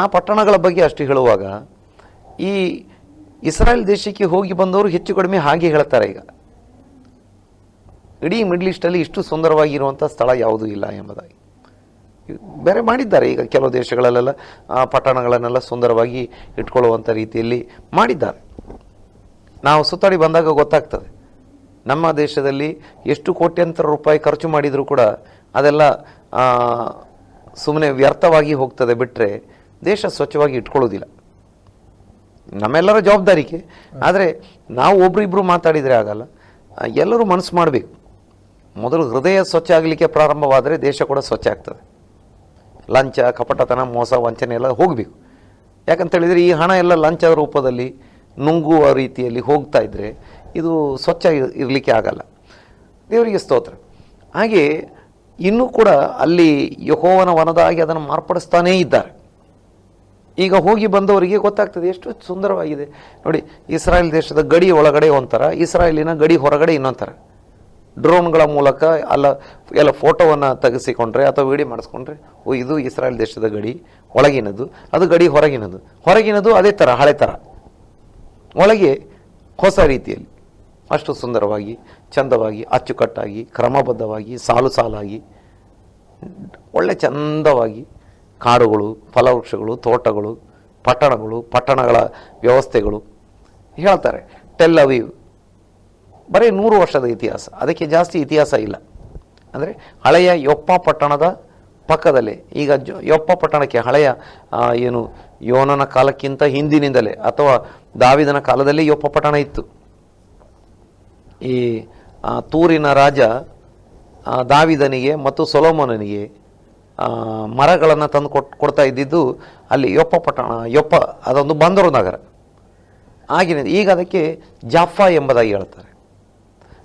ಆ ಪಟ್ಟಣಗಳ ಬಗ್ಗೆ ಅಷ್ಟು ಹೇಳುವಾಗ ಈ ಇಸ್ರಾಯೇಲ್ ದೇಶಕ್ಕೆ ಹೋಗಿ ಬಂದವರು ಹೆಚ್ಚು ಕಡಿಮೆ ಹಾಗೆ ಹೇಳ್ತಾರೆ ಈಗ. ಇಡೀ ಮಿಡ್ಲ್ ಈಸ್ಟಲ್ಲಿ ಇಷ್ಟು ಸುಂದರವಾಗಿರುವಂಥ ಸ್ಥಳ ಯಾವುದೂ ಇಲ್ಲ ಎಂಬುದಾಗಿ. ಬೇರೆ ಮಾಡಿದ್ದಾರೆ ಈಗ ಕೆಲವು ದೇಶಗಳಲ್ಲೆಲ್ಲ ಆ ಪಟ್ಟಣಗಳನ್ನೆಲ್ಲ ಸುಂದರವಾಗಿ ಇಟ್ಕೊಳ್ಳುವಂಥ ರೀತಿಯಲ್ಲಿ ಮಾಡಿದ್ದಾರೆ. ನಾವು ಸುತ್ತಾಡಿ ಬಂದಾಗ ಗೊತ್ತಾಗ್ತದೆ. ನಮ್ಮ ದೇಶದಲ್ಲಿ ಎಷ್ಟು ಕೋಟ್ಯಂತರ ರೂಪಾಯಿ ಖರ್ಚು ಮಾಡಿದರೂ ಕೂಡ ಅದೆಲ್ಲ ಸುಮ್ಮನೆ ವ್ಯರ್ಥವಾಗಿ ಹೋಗ್ತದೆ ಬಿಟ್ಟರೆ ದೇಶ ಸ್ವಚ್ಛವಾಗಿ ಇಟ್ಕೊಳ್ಳೋದಿಲ್ಲ ನಮ್ಮೆಲ್ಲರ ಜವಾಬ್ದಾರಿಕೆ. ಆದರೆ ನಾವು ಒಬ್ರಿಬ್ರು ಮಾತಾಡಿದರೆ ಆಗಲ್ಲ. ಎಲ್ಲರೂ ಮನಸ್ಸು ಮಾಡಬೇಕು. ಮೊದಲು ಹೃದಯ ಸ್ವಚ್ಛ ಆಗಲಿಕ್ಕೆ ಪ್ರಾರಂಭವಾದರೆ ದೇಶ ಕೂಡ ಸ್ವಚ್ಛ ಆಗ್ತದೆ. ಲಂಚ, ಕಪಟತನ, ಮೋಸ, ವಂಚನೆ ಎಲ್ಲ ಹೋಗಬೇಕು. ಯಾಕಂತ ಹೇಳಿದರೆ ಈ ಹಣ ಎಲ್ಲ ಲಂಚ ರೂಪದಲ್ಲಿ, ನುಂಗುವ ರೀತಿಯಲ್ಲಿ ಹೋಗ್ತಾ ಇದ್ದರೆ ಇದು ಸ್ವಚ್ಛ ಇರ್- ಇರಲಿಕ್ಕೆ ಆಗಲ್ಲ. ದೇವರಿಗೆ ಸ್ತೋತ್ರ. ಹಾಗೆ ಇನ್ನೂ ಕೂಡ ಅಲ್ಲಿ ಯಹೋವನ ವನದಾಗಿ ಅದನ್ನು ಮಾರ್ಪಡಿಸ್ತಾನೇ ಇದ್ದಾರೆ. ಈಗ ಹೋಗಿ ಬಂದವರಿಗೆ ಗೊತ್ತಾಗ್ತದೆ ಎಷ್ಟು ಸುಂದರವಾಗಿದೆ. ನೋಡಿ, ಇಸ್ರಾಯೇಲ್ ದೇಶದ ಗಡಿ ಒಳಗಡೆ ಒಂಥರ, ಇಸ್ರಾಯೇಲಿನ ಗಡಿ ಹೊರಗಡೆ ಇನ್ನೊಂಥರ. ಡ್ರೋನ್ಗಳ ಮೂಲಕ ಅಲ್ಲ, ಎಲ್ಲ ಫೋಟೋವನ್ನು ತೆಗೆಸಿಕೊಂಡ್ರೆ ಅಥವಾ ವಿಡಿಯೋ ಮಾಡಿಸ್ಕೊಂಡ್ರೆ, ಓ, ಇದು ಇಸ್ರಾಯೇಲ್ ದೇಶದ ಗಡಿ, ಒಳಗಿನದು, ಅದು ಗಡಿ ಹೊರಗಿನದು. ಹೊರಗಿನದು ಅದೇ ಥರ ಹಳೆ ಥರ ಒಳಗೆ ಹೊಸ ರೀತಿಯಲ್ಲಿ, ಅಷ್ಟು ಸುಂದರವಾಗಿ, ಚಂದವಾಗಿ, ಅಚ್ಚುಕಟ್ಟಾಗಿ, ಕ್ರಮಬದ್ಧವಾಗಿ, ಸಾಲು ಸಾಲಾಗಿ, ಒಳ್ಳೆ ಚಂದವಾಗಿ ಕಾಡುಗಳು, ಫಲವೃಕ್ಷಗಳು, ತೋಟಗಳು, ಪಟ್ಟಣಗಳು, ಪಟ್ಟಣಗಳ ವ್ಯವಸ್ಥೆಗಳು ಹೇಳ್ತಾರೆ. ಟೆಲ್ ಅವೀವ್ ಬರೀ ನೂರು ವರ್ಷದ ಇತಿಹಾಸ. ಅದಕ್ಕೆ ಜಾಸ್ತಿ ಇತಿಹಾಸ ಇಲ್ಲ. ಅಂದರೆ ಹಳೆಯ ಯೊಪ್ಪ ಪಟ್ಟಣದ ಪಕ್ಕದಲ್ಲೇ, ಈಗ ಯೊಪ್ಪ ಪಟ್ಟಣಕ್ಕೆ ಹಳೆಯ ಏನು, ಯೋನನ ಕಾಲಕ್ಕಿಂತ ಹಿಂದಿನಿಂದಲೇ ಅಥವಾ ದಾವಿದನ ಕಾಲದಲ್ಲಿ ಯೊಪ್ಪ ಪಟ್ಟಣ ಇತ್ತು. ಈ ತೂರಿನ ರಾಜ ದಾವಿದನಿಗೆ ಮತ್ತು ಸೊಲೋಮೋನನಿಗೆ ಮರಗಳನ್ನು ತಂದು ಕೊಟ್, ಕೊಡ್ತಾ ಇದ್ದಿದ್ದು ಅಲ್ಲಿ ಯೊಪ್ಪ ಪಟ್ಟಣ, ಯೊಪ್ಪ, ಅದೊಂದು ಬಂದರು ನಗರ. ಆಗಿನ, ಈಗ ಅದಕ್ಕೆ ಜಾಫಾ ಎಂಬುದಾಗಿ ಹೇಳ್ತಾರೆ.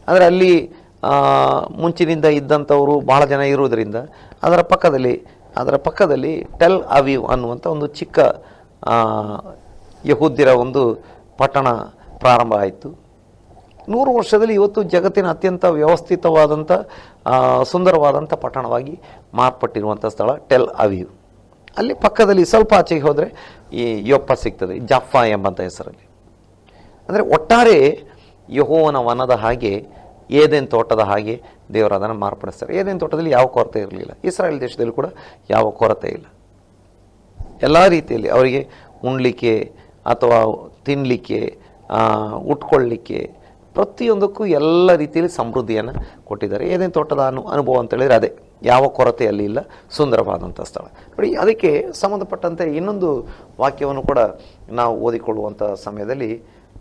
ಅಂದರೆ ಅಲ್ಲಿ ಮುಂಚಿನಿಂದ ಇದ್ದಂಥವರು ಭಾಳ ಜನ ಇರುವುದರಿಂದ ಅದರ ಪಕ್ಕದಲ್ಲಿ ಅದರ ಪಕ್ಕದಲ್ಲಿ ಟೆಲ್ ಅವೀವ್ ಅನ್ನುವಂಥ ಒಂದು ಚಿಕ್ಕ ಯಹೂದ್ಯರ ಒಂದು ಪಟ್ಟಣ ಪ್ರಾರಂಭ ಆಯಿತು. ನೂರು ವರ್ಷದಲ್ಲಿ ಇವತ್ತು ಜಗತ್ತಿನ ಅತ್ಯಂತ ವ್ಯವಸ್ಥಿತವಾದಂಥ ಸುಂದರವಾದಂಥ ಪಟ್ಟಣವಾಗಿ ಮಾರ್ಪಟ್ಟಿರುವಂಥ ಸ್ಥಳ ಟೆಲ್ ಅವೀವ್ ಅಲ್ಲಿ ಪಕ್ಕದಲ್ಲಿ ಸ್ವಲ್ಪ ಆಚೆಗೆ ಹೋದರೆ ಈ ಯೊಪ್ಪ ಸಿಗ್ತದೆ ಜಫಾ ಎಂಬಂಥ ಹೆಸರಲ್ಲಿ. ಅಂದರೆ ಒಟ್ಟಾರೆ ಯಹೋವನ ವನದ ಹಾಗೆ ಏದೇನು ತೋಟದ ಹಾಗೆ ದೇವರು ಅದನ್ನು ಮಾರ್ಪಡಿಸ್ತಾರೆ. ಏದೇನು ತೋಟದಲ್ಲಿ ಯಾವ ಕೊರತೆ ಇರಲಿಲ್ಲ. ಇಸ್ರಾಯೇಲ್ ದೇಶದಲ್ಲಿ ಕೂಡ ಯಾವ ಕೊರತೆ ಇಲ್ಲ. ಎಲ್ಲ ರೀತಿಯಲ್ಲಿ ಅವರಿಗೆ ಉಣ್ಲಿಕ್ಕೆ ಅಥವಾ ತಿನ್ನಲಿಕ್ಕೆ ಉಟ್ಕೊಳ್ಳಿಕ್ಕೆ ಪ್ರತಿಯೊಂದಕ್ಕೂ ಎಲ್ಲ ರೀತಿಯಲ್ಲಿ ಸಮೃದ್ಧಿಯನ್ನು ಕೊಟ್ಟಿದ್ದಾರೆ. ಏನೇನು ತೋಟದ ಅನು, ಅನುಭವ ಅಂತ ಹೇಳಿದರೆ ಅದೇ. ಯಾವ ಕೊರತೆ ಅಲ್ಲಿ ಇಲ್ಲ ಸುಂದರವಾದಂಥ ಸ್ಥಳ. ನೋಡಿ, ಅದಕ್ಕೆ ಸಂಬಂಧಪಟ್ಟಂತೆ ಇನ್ನೊಂದು ವಾಕ್ಯವನ್ನು ಕೂಡ ನಾವು ಓದಿಕೊಳ್ಳುವಂಥ ಸಮಯದಲ್ಲಿ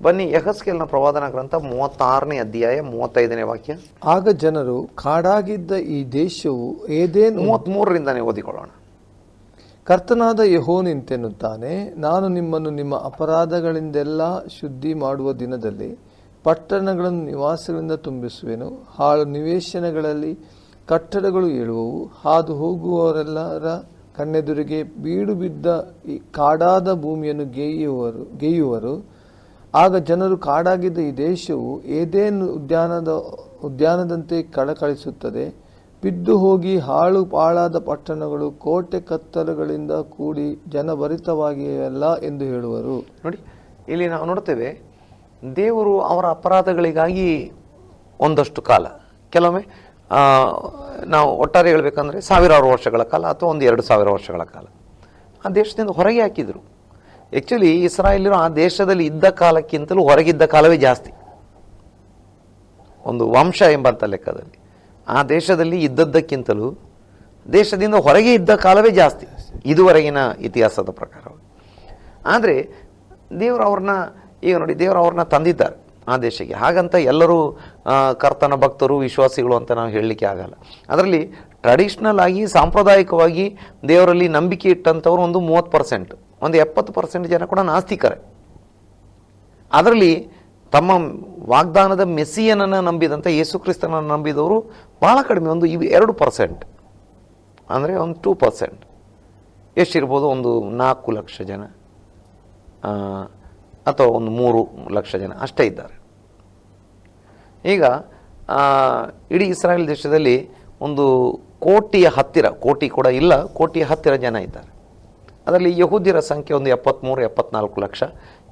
ಬನ್ನಿ ಯಹಸ್ಕೇಲ್ನ ಪ್ರವಾದನ ಗ್ರಂಥ ಮೂವತ್ತಾರನೇ ಅಧ್ಯಾಯ ಮೂವತ್ತೈದನೇ ವಾಕ್ಯ. ಆಗ ಜನರು ಕಾಡಾಗಿದ್ದ ಈ ದೇಶವು ಏದೇನು ಮೂವತ್ತ್ಮೂರರಿಂದನೇ ಓದಿಕೊಳ್ಳೋಣ. ಕರ್ತನಾದ ಯಹೋ ನಿಂತೆನ್ನುತ್ತಾನೆ ನಾನು ನಿಮ್ಮನ್ನು ನಿಮ್ಮ ಅಪರಾಧಗಳಿಂದೆಲ್ಲ ಶುದ್ಧಿ ಮಾಡುವ ದಿನದಲ್ಲಿ ಪಟ್ಟಣಗಳನ್ನು ನಿವಾಸಗಳಿಂದ ತುಂಬಿಸುವೆನು. ಹಾಳು ನಿವೇಶನಗಳಲ್ಲಿ ಕಟ್ಟಡಗಳು ಏಳುವವು. ಹಾದು ಹೋಗುವವರೆಲ್ಲರ ಕಣ್ಣೆದುರಿಗೆ ಬೀಡು ಬಿದ್ದ ಈ ಕಾಡಾದ ಭೂಮಿಯನ್ನು ಗೇಯುವರು ಗೇಯುವರು. ಆಗ ಜನರು ಕಾಡಾಗಿದ್ದ ಈ ದೇಶವು ಏದೇನು ಉದ್ಯಾನದ, ಉದ್ಯಾನದಂತೆ ಕಳಕಳಿಸುತ್ತದೆ. ಬಿದ್ದು ಹೋಗಿ ಹಾಳು ಪಾಳಾದ ಪಟ್ಟಣಗಳು ಕೋಟೆ ಕತ್ತಲುಗಳಿಂದ ಕೂಡಿ ಜನಭರಿತವಾಗಿವೆಯಲ್ಲ ಎಂದು ಹೇಳುವರು. ನೋಡಿ, ಇಲ್ಲಿ ನಾವು ನೋಡ್ತೇವೆ, ದೇವರು ಅವರ ಅಪರಾಧಗಳಿಗಾಗಿ ಒಂದಷ್ಟು ಕಾಲ. ಕೆಲವೊಮ್ಮೆ ನಾವು ಒಟ್ಟಾರೆ ಹೇಳಬೇಕಂದ್ರೆ ಸಾವಿರಾರು ವರ್ಷಗಳ ಕಾಲ ಅಥವಾ ಒಂದು ಎರಡು ಸಾವಿರ ವರ್ಷಗಳ ಕಾಲ. ಆ ದೇಶದಿಂದ ಹೊರಗೆ ಹಾಕಿದರು. ಆ್ಯಕ್ಚುಲಿ ಇಸ್ರಾಯೇಲರು ಆ ದೇಶದಲ್ಲಿ ಇದ್ದ ಕಾಲಕ್ಕಿಂತಲೂ ಹೊರಗಿದ್ದ ಕಾಲವೇ ಜಾಸ್ತಿ. ಒಂದು ವಂಶ ಎಂಬಂಥ ಲೆಕ್ಕದಲ್ಲಿ. ಆ ದೇಶದಲ್ಲಿ ಇದ್ದದ್ದಕ್ಕಿಂತಲೂ ದೇಶದಿಂದ ಹೊರಗೆ ಇದ್ದ ಕಾಲವೇ ಜಾಸ್ತಿ. ಇದುವರೆಗಿನ ಇತಿಹಾಸದ ಪ್ರಕಾರ ಆದರೆ ದೇವರು ಅವ್ರನ್ನ, ಈಗ ನೋಡಿ, ದೇವರು ಅವ್ರನ್ನ ತಂದಿದ್ದಾರೆ ಆ ದೇಶಕ್ಕೆ. ಹಾಗಂತ ಎಲ್ಲರೂ ಕರ್ತನ ಭಕ್ತರು, ವಿಶ್ವಾಸಿಗಳು ಅಂತ ನಾವು ಹೇಳಲಿಕ್ಕೆ ಆಗಲ್ಲ. ಅದರಲ್ಲಿ ಟ್ರೆಡಿಷ್ನಲ್ ಆಗಿ, ಸಾಂಪ್ರದಾಯಿಕವಾಗಿ ದೇವರಲ್ಲಿ ನಂಬಿಕೆ ಇಟ್ಟಂಥವ್ರು ಒಂದು ಮೂವತ್ತು ಪರ್ಸೆಂಟ್ ಒಂದು ಎಪ್ಪತ್ತು ಪರ್ಸೆಂಟ್ ಜನ ಕೂಡ ನಾಸ್ತಿಕರೇ. ಅದರಲ್ಲಿ ತಮ್ಮ ವಾಗ್ದಾನದ ಮೆಸ್ಸಿಯನನ್ನು ನಂಬಿದಂಥ ಯೇಸು ಕ್ರಿಸ್ತನನ್ನು ನಂಬಿದವರು ಭಾಳ ಕಡಿಮೆ, ಒಂದು ಇವು ಎರಡು ಪರ್ಸೆಂಟ್. ಅಂದರೆ ಒಂದು ಟೂ ಪರ್ಸೆಂಟ್. ಎಷ್ಟಿರ್ಬೋದು? ಒಂದು ನಾಲ್ಕು ಲಕ್ಷ ಜನ ಅಥವಾ ಒಂದು ಮೂರು ಲಕ್ಷ ಜನ ಅಷ್ಟೇ ಇದ್ದಾರೆ. ಈಗ ಇಡೀ ಇಸ್ರಾಯೇಲ್ ದೇಶದಲ್ಲಿ ಒಂದು ಕೋಟಿಯ ಹತ್ತಿರ, ಕೋಟಿ ಕೂಡ ಇಲ್ಲ, ಕೋಟಿಯ ಹತ್ತಿರ ಜನ ಇದ್ದಾರೆ. ಅದರಲ್ಲಿ ಯಹೂದ್ಯರ ಸಂಖ್ಯೆ ಒಂದು ಎಪ್ಪತ್ತ್ಮೂರು ಎಪ್ಪತ್ನಾಲ್ಕು ಲಕ್ಷ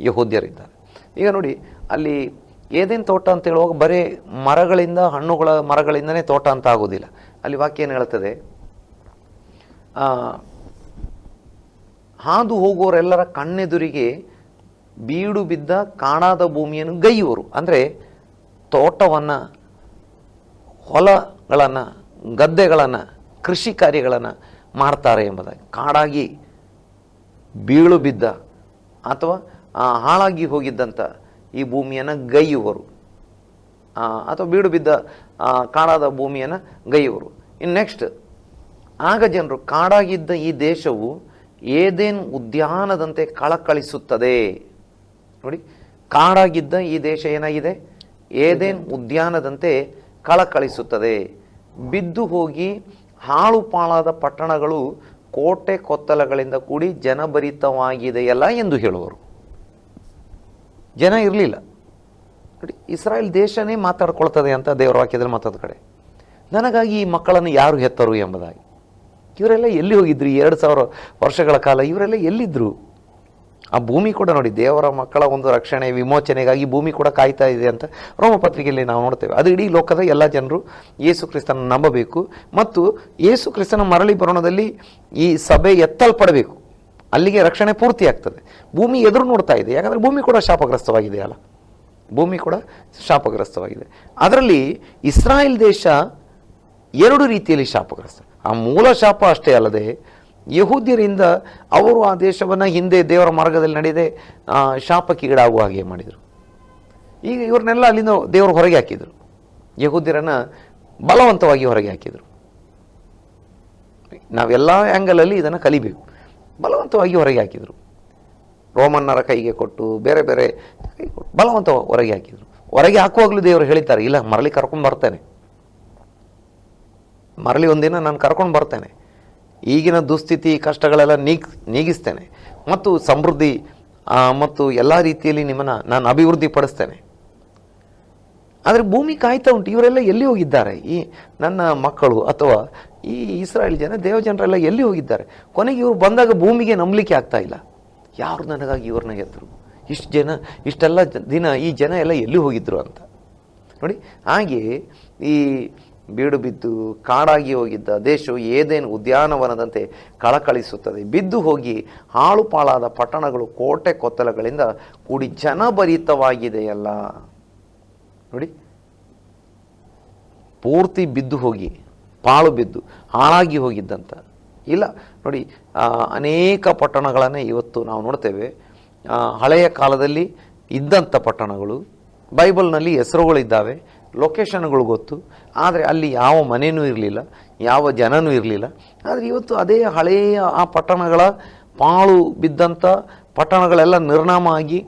ಯಹೂದ್ಯರಿದ್ದಾರೆ. ಈಗ ನೋಡಿ, ಅಲ್ಲಿ ಏದೇನು ತೋಟ ಅಂತ ಹೇಳುವಾಗ ಬರೀ ಮರಗಳಿಂದ, ಹಣ್ಣುಗಳ ಮರಗಳಿಂದನೇ ತೋಟ ಅಂತ ಆಗೋದಿಲ್ಲ. ಅಲ್ಲಿ ವಾಕ್ಯ ಏನು ಹೇಳ್ತದೆ ಹಾದು ಹೋಗುವವರೆಲ್ಲರ ಕಣ್ಣೆದುರಿಗೆ ಬೀಡು ಬಿದ್ದ ಕಾಣಾದ ಭೂಮಿಯನ್ನು ಗೈಯುವರು. ಅಂದರೆ ತೋಟವನ್ನು, ಹೊಲಗಳನ್ನು, ಗದ್ದೆಗಳನ್ನು, ಕೃಷಿ ಕಾರ್ಯಗಳನ್ನು ಮಾಡ್ತಾರೆ ಎಂಬುದಾಗಿ. ಕಾಡಾಗಿ ಬೀಳು ಬಿದ್ದ ಅಥವಾ ಹಾಳಾಗಿ ಹೋಗಿದ್ದಂಥ ಈ ಭೂಮಿಯನ್ನು ಗೈಯುವರು. ಅಥವಾ ಬೀಡು ಬಿದ್ದ ಕಾಡಾದ ಭೂಮಿಯನ್ನು ಗೈಯುವರು. ಇನ್ನು ನೆಕ್ಸ್ಟ್ ಆಗ ಜನರು ಕಾಡಾಗಿದ್ದ ಈ ದೇಶವು ಏದೇನು ಉದ್ಯಾನದಂತೆ ಕಳಕಳಿಸುತ್ತದೆ. ನೋಡಿ, ಕಾಡಾಗಿದ್ದ ಈ ದೇಶ ಏನಾಗಿದೆ? ಏದೇನ್ ಉದ್ಯಾನದಂತೆ ಕಳಕಳಿಸುತ್ತದೆ. ಬಿದ್ದು ಹೋಗಿ ಹಾಳು ಪಾಳಾದ ಪಟ್ಟಣಗಳು ಕೋಟೆ ಕೊತ್ತಲಗಳಿಂದ ಕೂಡಿ ಜನಭರಿತವಾಗಿದೆಯಲ್ಲ ಎಂದು ಹೇಳುವರು. ಜನ ಇರಲಿಲ್ಲ. ನೋಡಿ, ಇಸ್ರಾಯೇಲ್ ದೇಶನೇ ಮಾತಾಡ್ಕೊಳ್ತದೆ ಅಂತ ದೇವರ ವಾಕ್ಯದಲ್ಲಿ ಮತ್ತೊಂದು ಕಡೆ. ನನಗಾಗಿ ಈ ಮಕ್ಕಳನ್ನು ಯಾರು ಹೆತ್ತರು ಎಂಬುದಾಗಿ. ಇವರೆಲ್ಲ ಎಲ್ಲಿ ಹೋಗಿದ್ರು? ಎರಡು ಸಾವಿರ ವರ್ಷಗಳ ಕಾಲ ಇವರೆಲ್ಲ ಎಲ್ಲಿದ್ದರು ಆ ಭೂಮಿ ಕೂಡ ನೋಡಿ, ದೇವರ ಮಕ್ಕಳ ಒಂದು ರಕ್ಷಣೆ, ವಿಮೋಚನೆಗಾಗಿ ಭೂಮಿ ಕೂಡ ಕಾಯ್ತಾ ಇದೆ ಅಂತ ರೋಮಪತ್ರಿಕೆಯಲ್ಲಿ ನಾವು ನೋಡ್ತೇವೆ. ಅದು ಇಡೀ ಲೋಕದ ಎಲ್ಲ ಜನರು ಯೇಸು ಕ್ರಿಸ್ತನ ನಂಬಬೇಕು. ಮತ್ತು ಯೇಸು ಕ್ರಿಸ್ತನ ಮರಳಿ ಬರೋಣದಲ್ಲಿ ಈ ಸಭೆ ಎತ್ತಲ್ಪಡಬೇಕು. ಅಲ್ಲಿಗೆ ರಕ್ಷಣೆ ಪೂರ್ತಿ ಆಗ್ತದೆ ಭೂಮಿ ಎದುರು ನೋಡ್ತಾ ಇದೆ. ಯಾಕಂದರೆ ಭೂಮಿ ಕೂಡ ಶಾಪಗ್ರಸ್ತವಾಗಿದೆ ಅಲ್ಲ. ಭೂಮಿ ಕೂಡ ಶಾಪಗ್ರಸ್ತವಾಗಿದೆ. ಅದರಲ್ಲಿ ಇಸ್ರಾಯೇಲ್ ದೇಶ ಎರಡು ರೀತಿಯಲ್ಲಿ ಶಾಪಗ್ರಸ್ತ. ಆ ಮೂಲ ಶಾಪ ಅಷ್ಟೇ ಅಲ್ಲದೆ ಯಹೂದ್ಯರಿಂದ ಅವರು ಆ ದೇಶವನ್ನು ಹಿಂದೆ ದೇವರ ಮಾರ್ಗದಲ್ಲಿ ನಡೆದೆ ಆ, ಶಾಪಕ್ಕೀಡಾಗುವ ಹಾಗೆ ಮಾಡಿದರು. ಈಗ ಇವ್ರನ್ನೆಲ್ಲ ಅಲ್ಲಿಂದ ದೇವರು ಹೊರಗೆ ಹಾಕಿದರು. ಯಹೂದ್ಯರನ್ನು ಬಲವಂತವಾಗಿ ಹೊರಗೆ ಹಾಕಿದರು. ನಾವೆಲ್ಲ ಆ್ಯಂಗಲಲ್ಲಿ ಇದನ್ನು ಕಲಿಬೇಕು. ಬಲವಂತವಾಗಿ ಹೊರಗೆ ಹಾಕಿದರು. ರೋಮನ್ನರ ಕೈಗೆ ಕೊಟ್ಟು ಬೇರೆ ಬೇರೆ ಬಲವಂತ ಹೊರಗೆ ಹಾಕಿದರು. ಹೊರಗೆ ಹಾಕುವಾಗಲೂ ದೇವರು ಹೇಳಿದ್ದಾರೆ ಇಲ್ಲ ಮರಳಿ ಕರ್ಕೊಂಡು ಬರ್ತೇನೆ. ಮರಳಿ ಒಂದಿನ ನಾನು ಕರ್ಕೊಂಡು ಬರ್ತೇನೆ. ಈಗಿನ ದುಸ್ಥಿತಿ, ಕಷ್ಟಗಳೆಲ್ಲ ನೀಗ್, ನೀಗಿಸ್ತೇನೆ. ಮತ್ತು ಸಮೃದ್ಧಿ ಮತ್ತು ಎಲ್ಲ ರೀತಿಯಲ್ಲಿ ನಿಮ್ಮನ್ನು ನಾನು ಅಭಿವೃದ್ಧಿ ಪಡಿಸ್ತೇನೆ ಆದರೆ ಭೂಮಿ ಕಾಯ್ತಾ ಉಂಟು. ಇವರೆಲ್ಲ ಎಲ್ಲಿ ಹೋಗಿದ್ದಾರೆ? ಈ ನನ್ನ ಮಕ್ಕಳು ಅಥವಾ ಈ ಇಸ್ರಾಯೇಲ್ ಜನ, ದೇವ ಜನರೆಲ್ಲ ಎಲ್ಲಿ ಹೋಗಿದ್ದಾರೆ? ಕೊನೆಗೆ ಇವರು ಬಂದಾಗ ಭೂಮಿಗೆ ನಂಬಲಿಕ್ಕೆ ಆಗ್ತಾ ಇಲ್ಲ. ಯಾರು ನನಗಾಗಿ ಇವ್ರನ್ನ ಗೆದ್ದರು ಇಷ್ಟು ಜನ, ಇಷ್ಟೆಲ್ಲ ದಿನ ಈ ಜನ ಎಲ್ಲ ಎಲ್ಲಿ ಹೋಗಿದ್ರು ಅಂತ. ನೋಡಿ, ಹಾಗೆ ಈ ಬೀಡು ಬಿದ್ದು ಕಾಡಾಗಿ ಹೋಗಿದ್ದ ದೇಶವು ಏದೇನು ಉದ್ಯಾನವನದಂತೆ ಕಳಕಳಿಸುತ್ತದೆ. ಬಿದ್ದು ಹೋಗಿ ಹಾಳು ಪಾಳಾದ ಪಟ್ಟಣಗಳು ಕೋಟೆ ಕೊತ್ತಲಗಳಿಂದ ಕೂಡಿ ಜನಭರಿತವಾಗಿದೆಯಲ್ಲ. ನೋಡಿ. ಪೂರ್ತಿ ಬಿದ್ದು ಹೋಗಿ, ಪಾಳು ಬಿದ್ದು, ಹಾಳಾಗಿ ಹೋಗಿದ್ದಂತ. ಇಲ್ಲ, ನೋಡಿ ಅನೇಕ ಪಟ್ಟಣಗಳನ್ನು ಇವತ್ತು ನಾವು ನೋಡ್ತೇವೆ. ಹಳೆಯ ಕಾಲದಲ್ಲಿ ಇದ್ದಂಥ ಪಟ್ಟಣಗಳು, ಬೈಬಲ್ನಲ್ಲಿ ಹೆಸರುಗಳಿದ್ದಾವೆ. ಲೊಕೇಶನ್ಗಳು ಗೊತ್ತು. ಆದರೆ ಅಲ್ಲಿ ಯಾವ ಮನೆಯೂ ಇರಲಿಲ್ಲ, ಯಾವ ಜನನೂ ಇರಲಿಲ್ಲ. ಆದರೆ ಇವತ್ತು ಅದೇ ಹಳೆಯ ಆ ಪಟ್ಟಣಗಳ ಪಾಳು ಬಿದ್ದಂಥ ಪಟ್ಟಣಗಳೆಲ್ಲ ನಿರ್ನಾಮ ಆಗಿ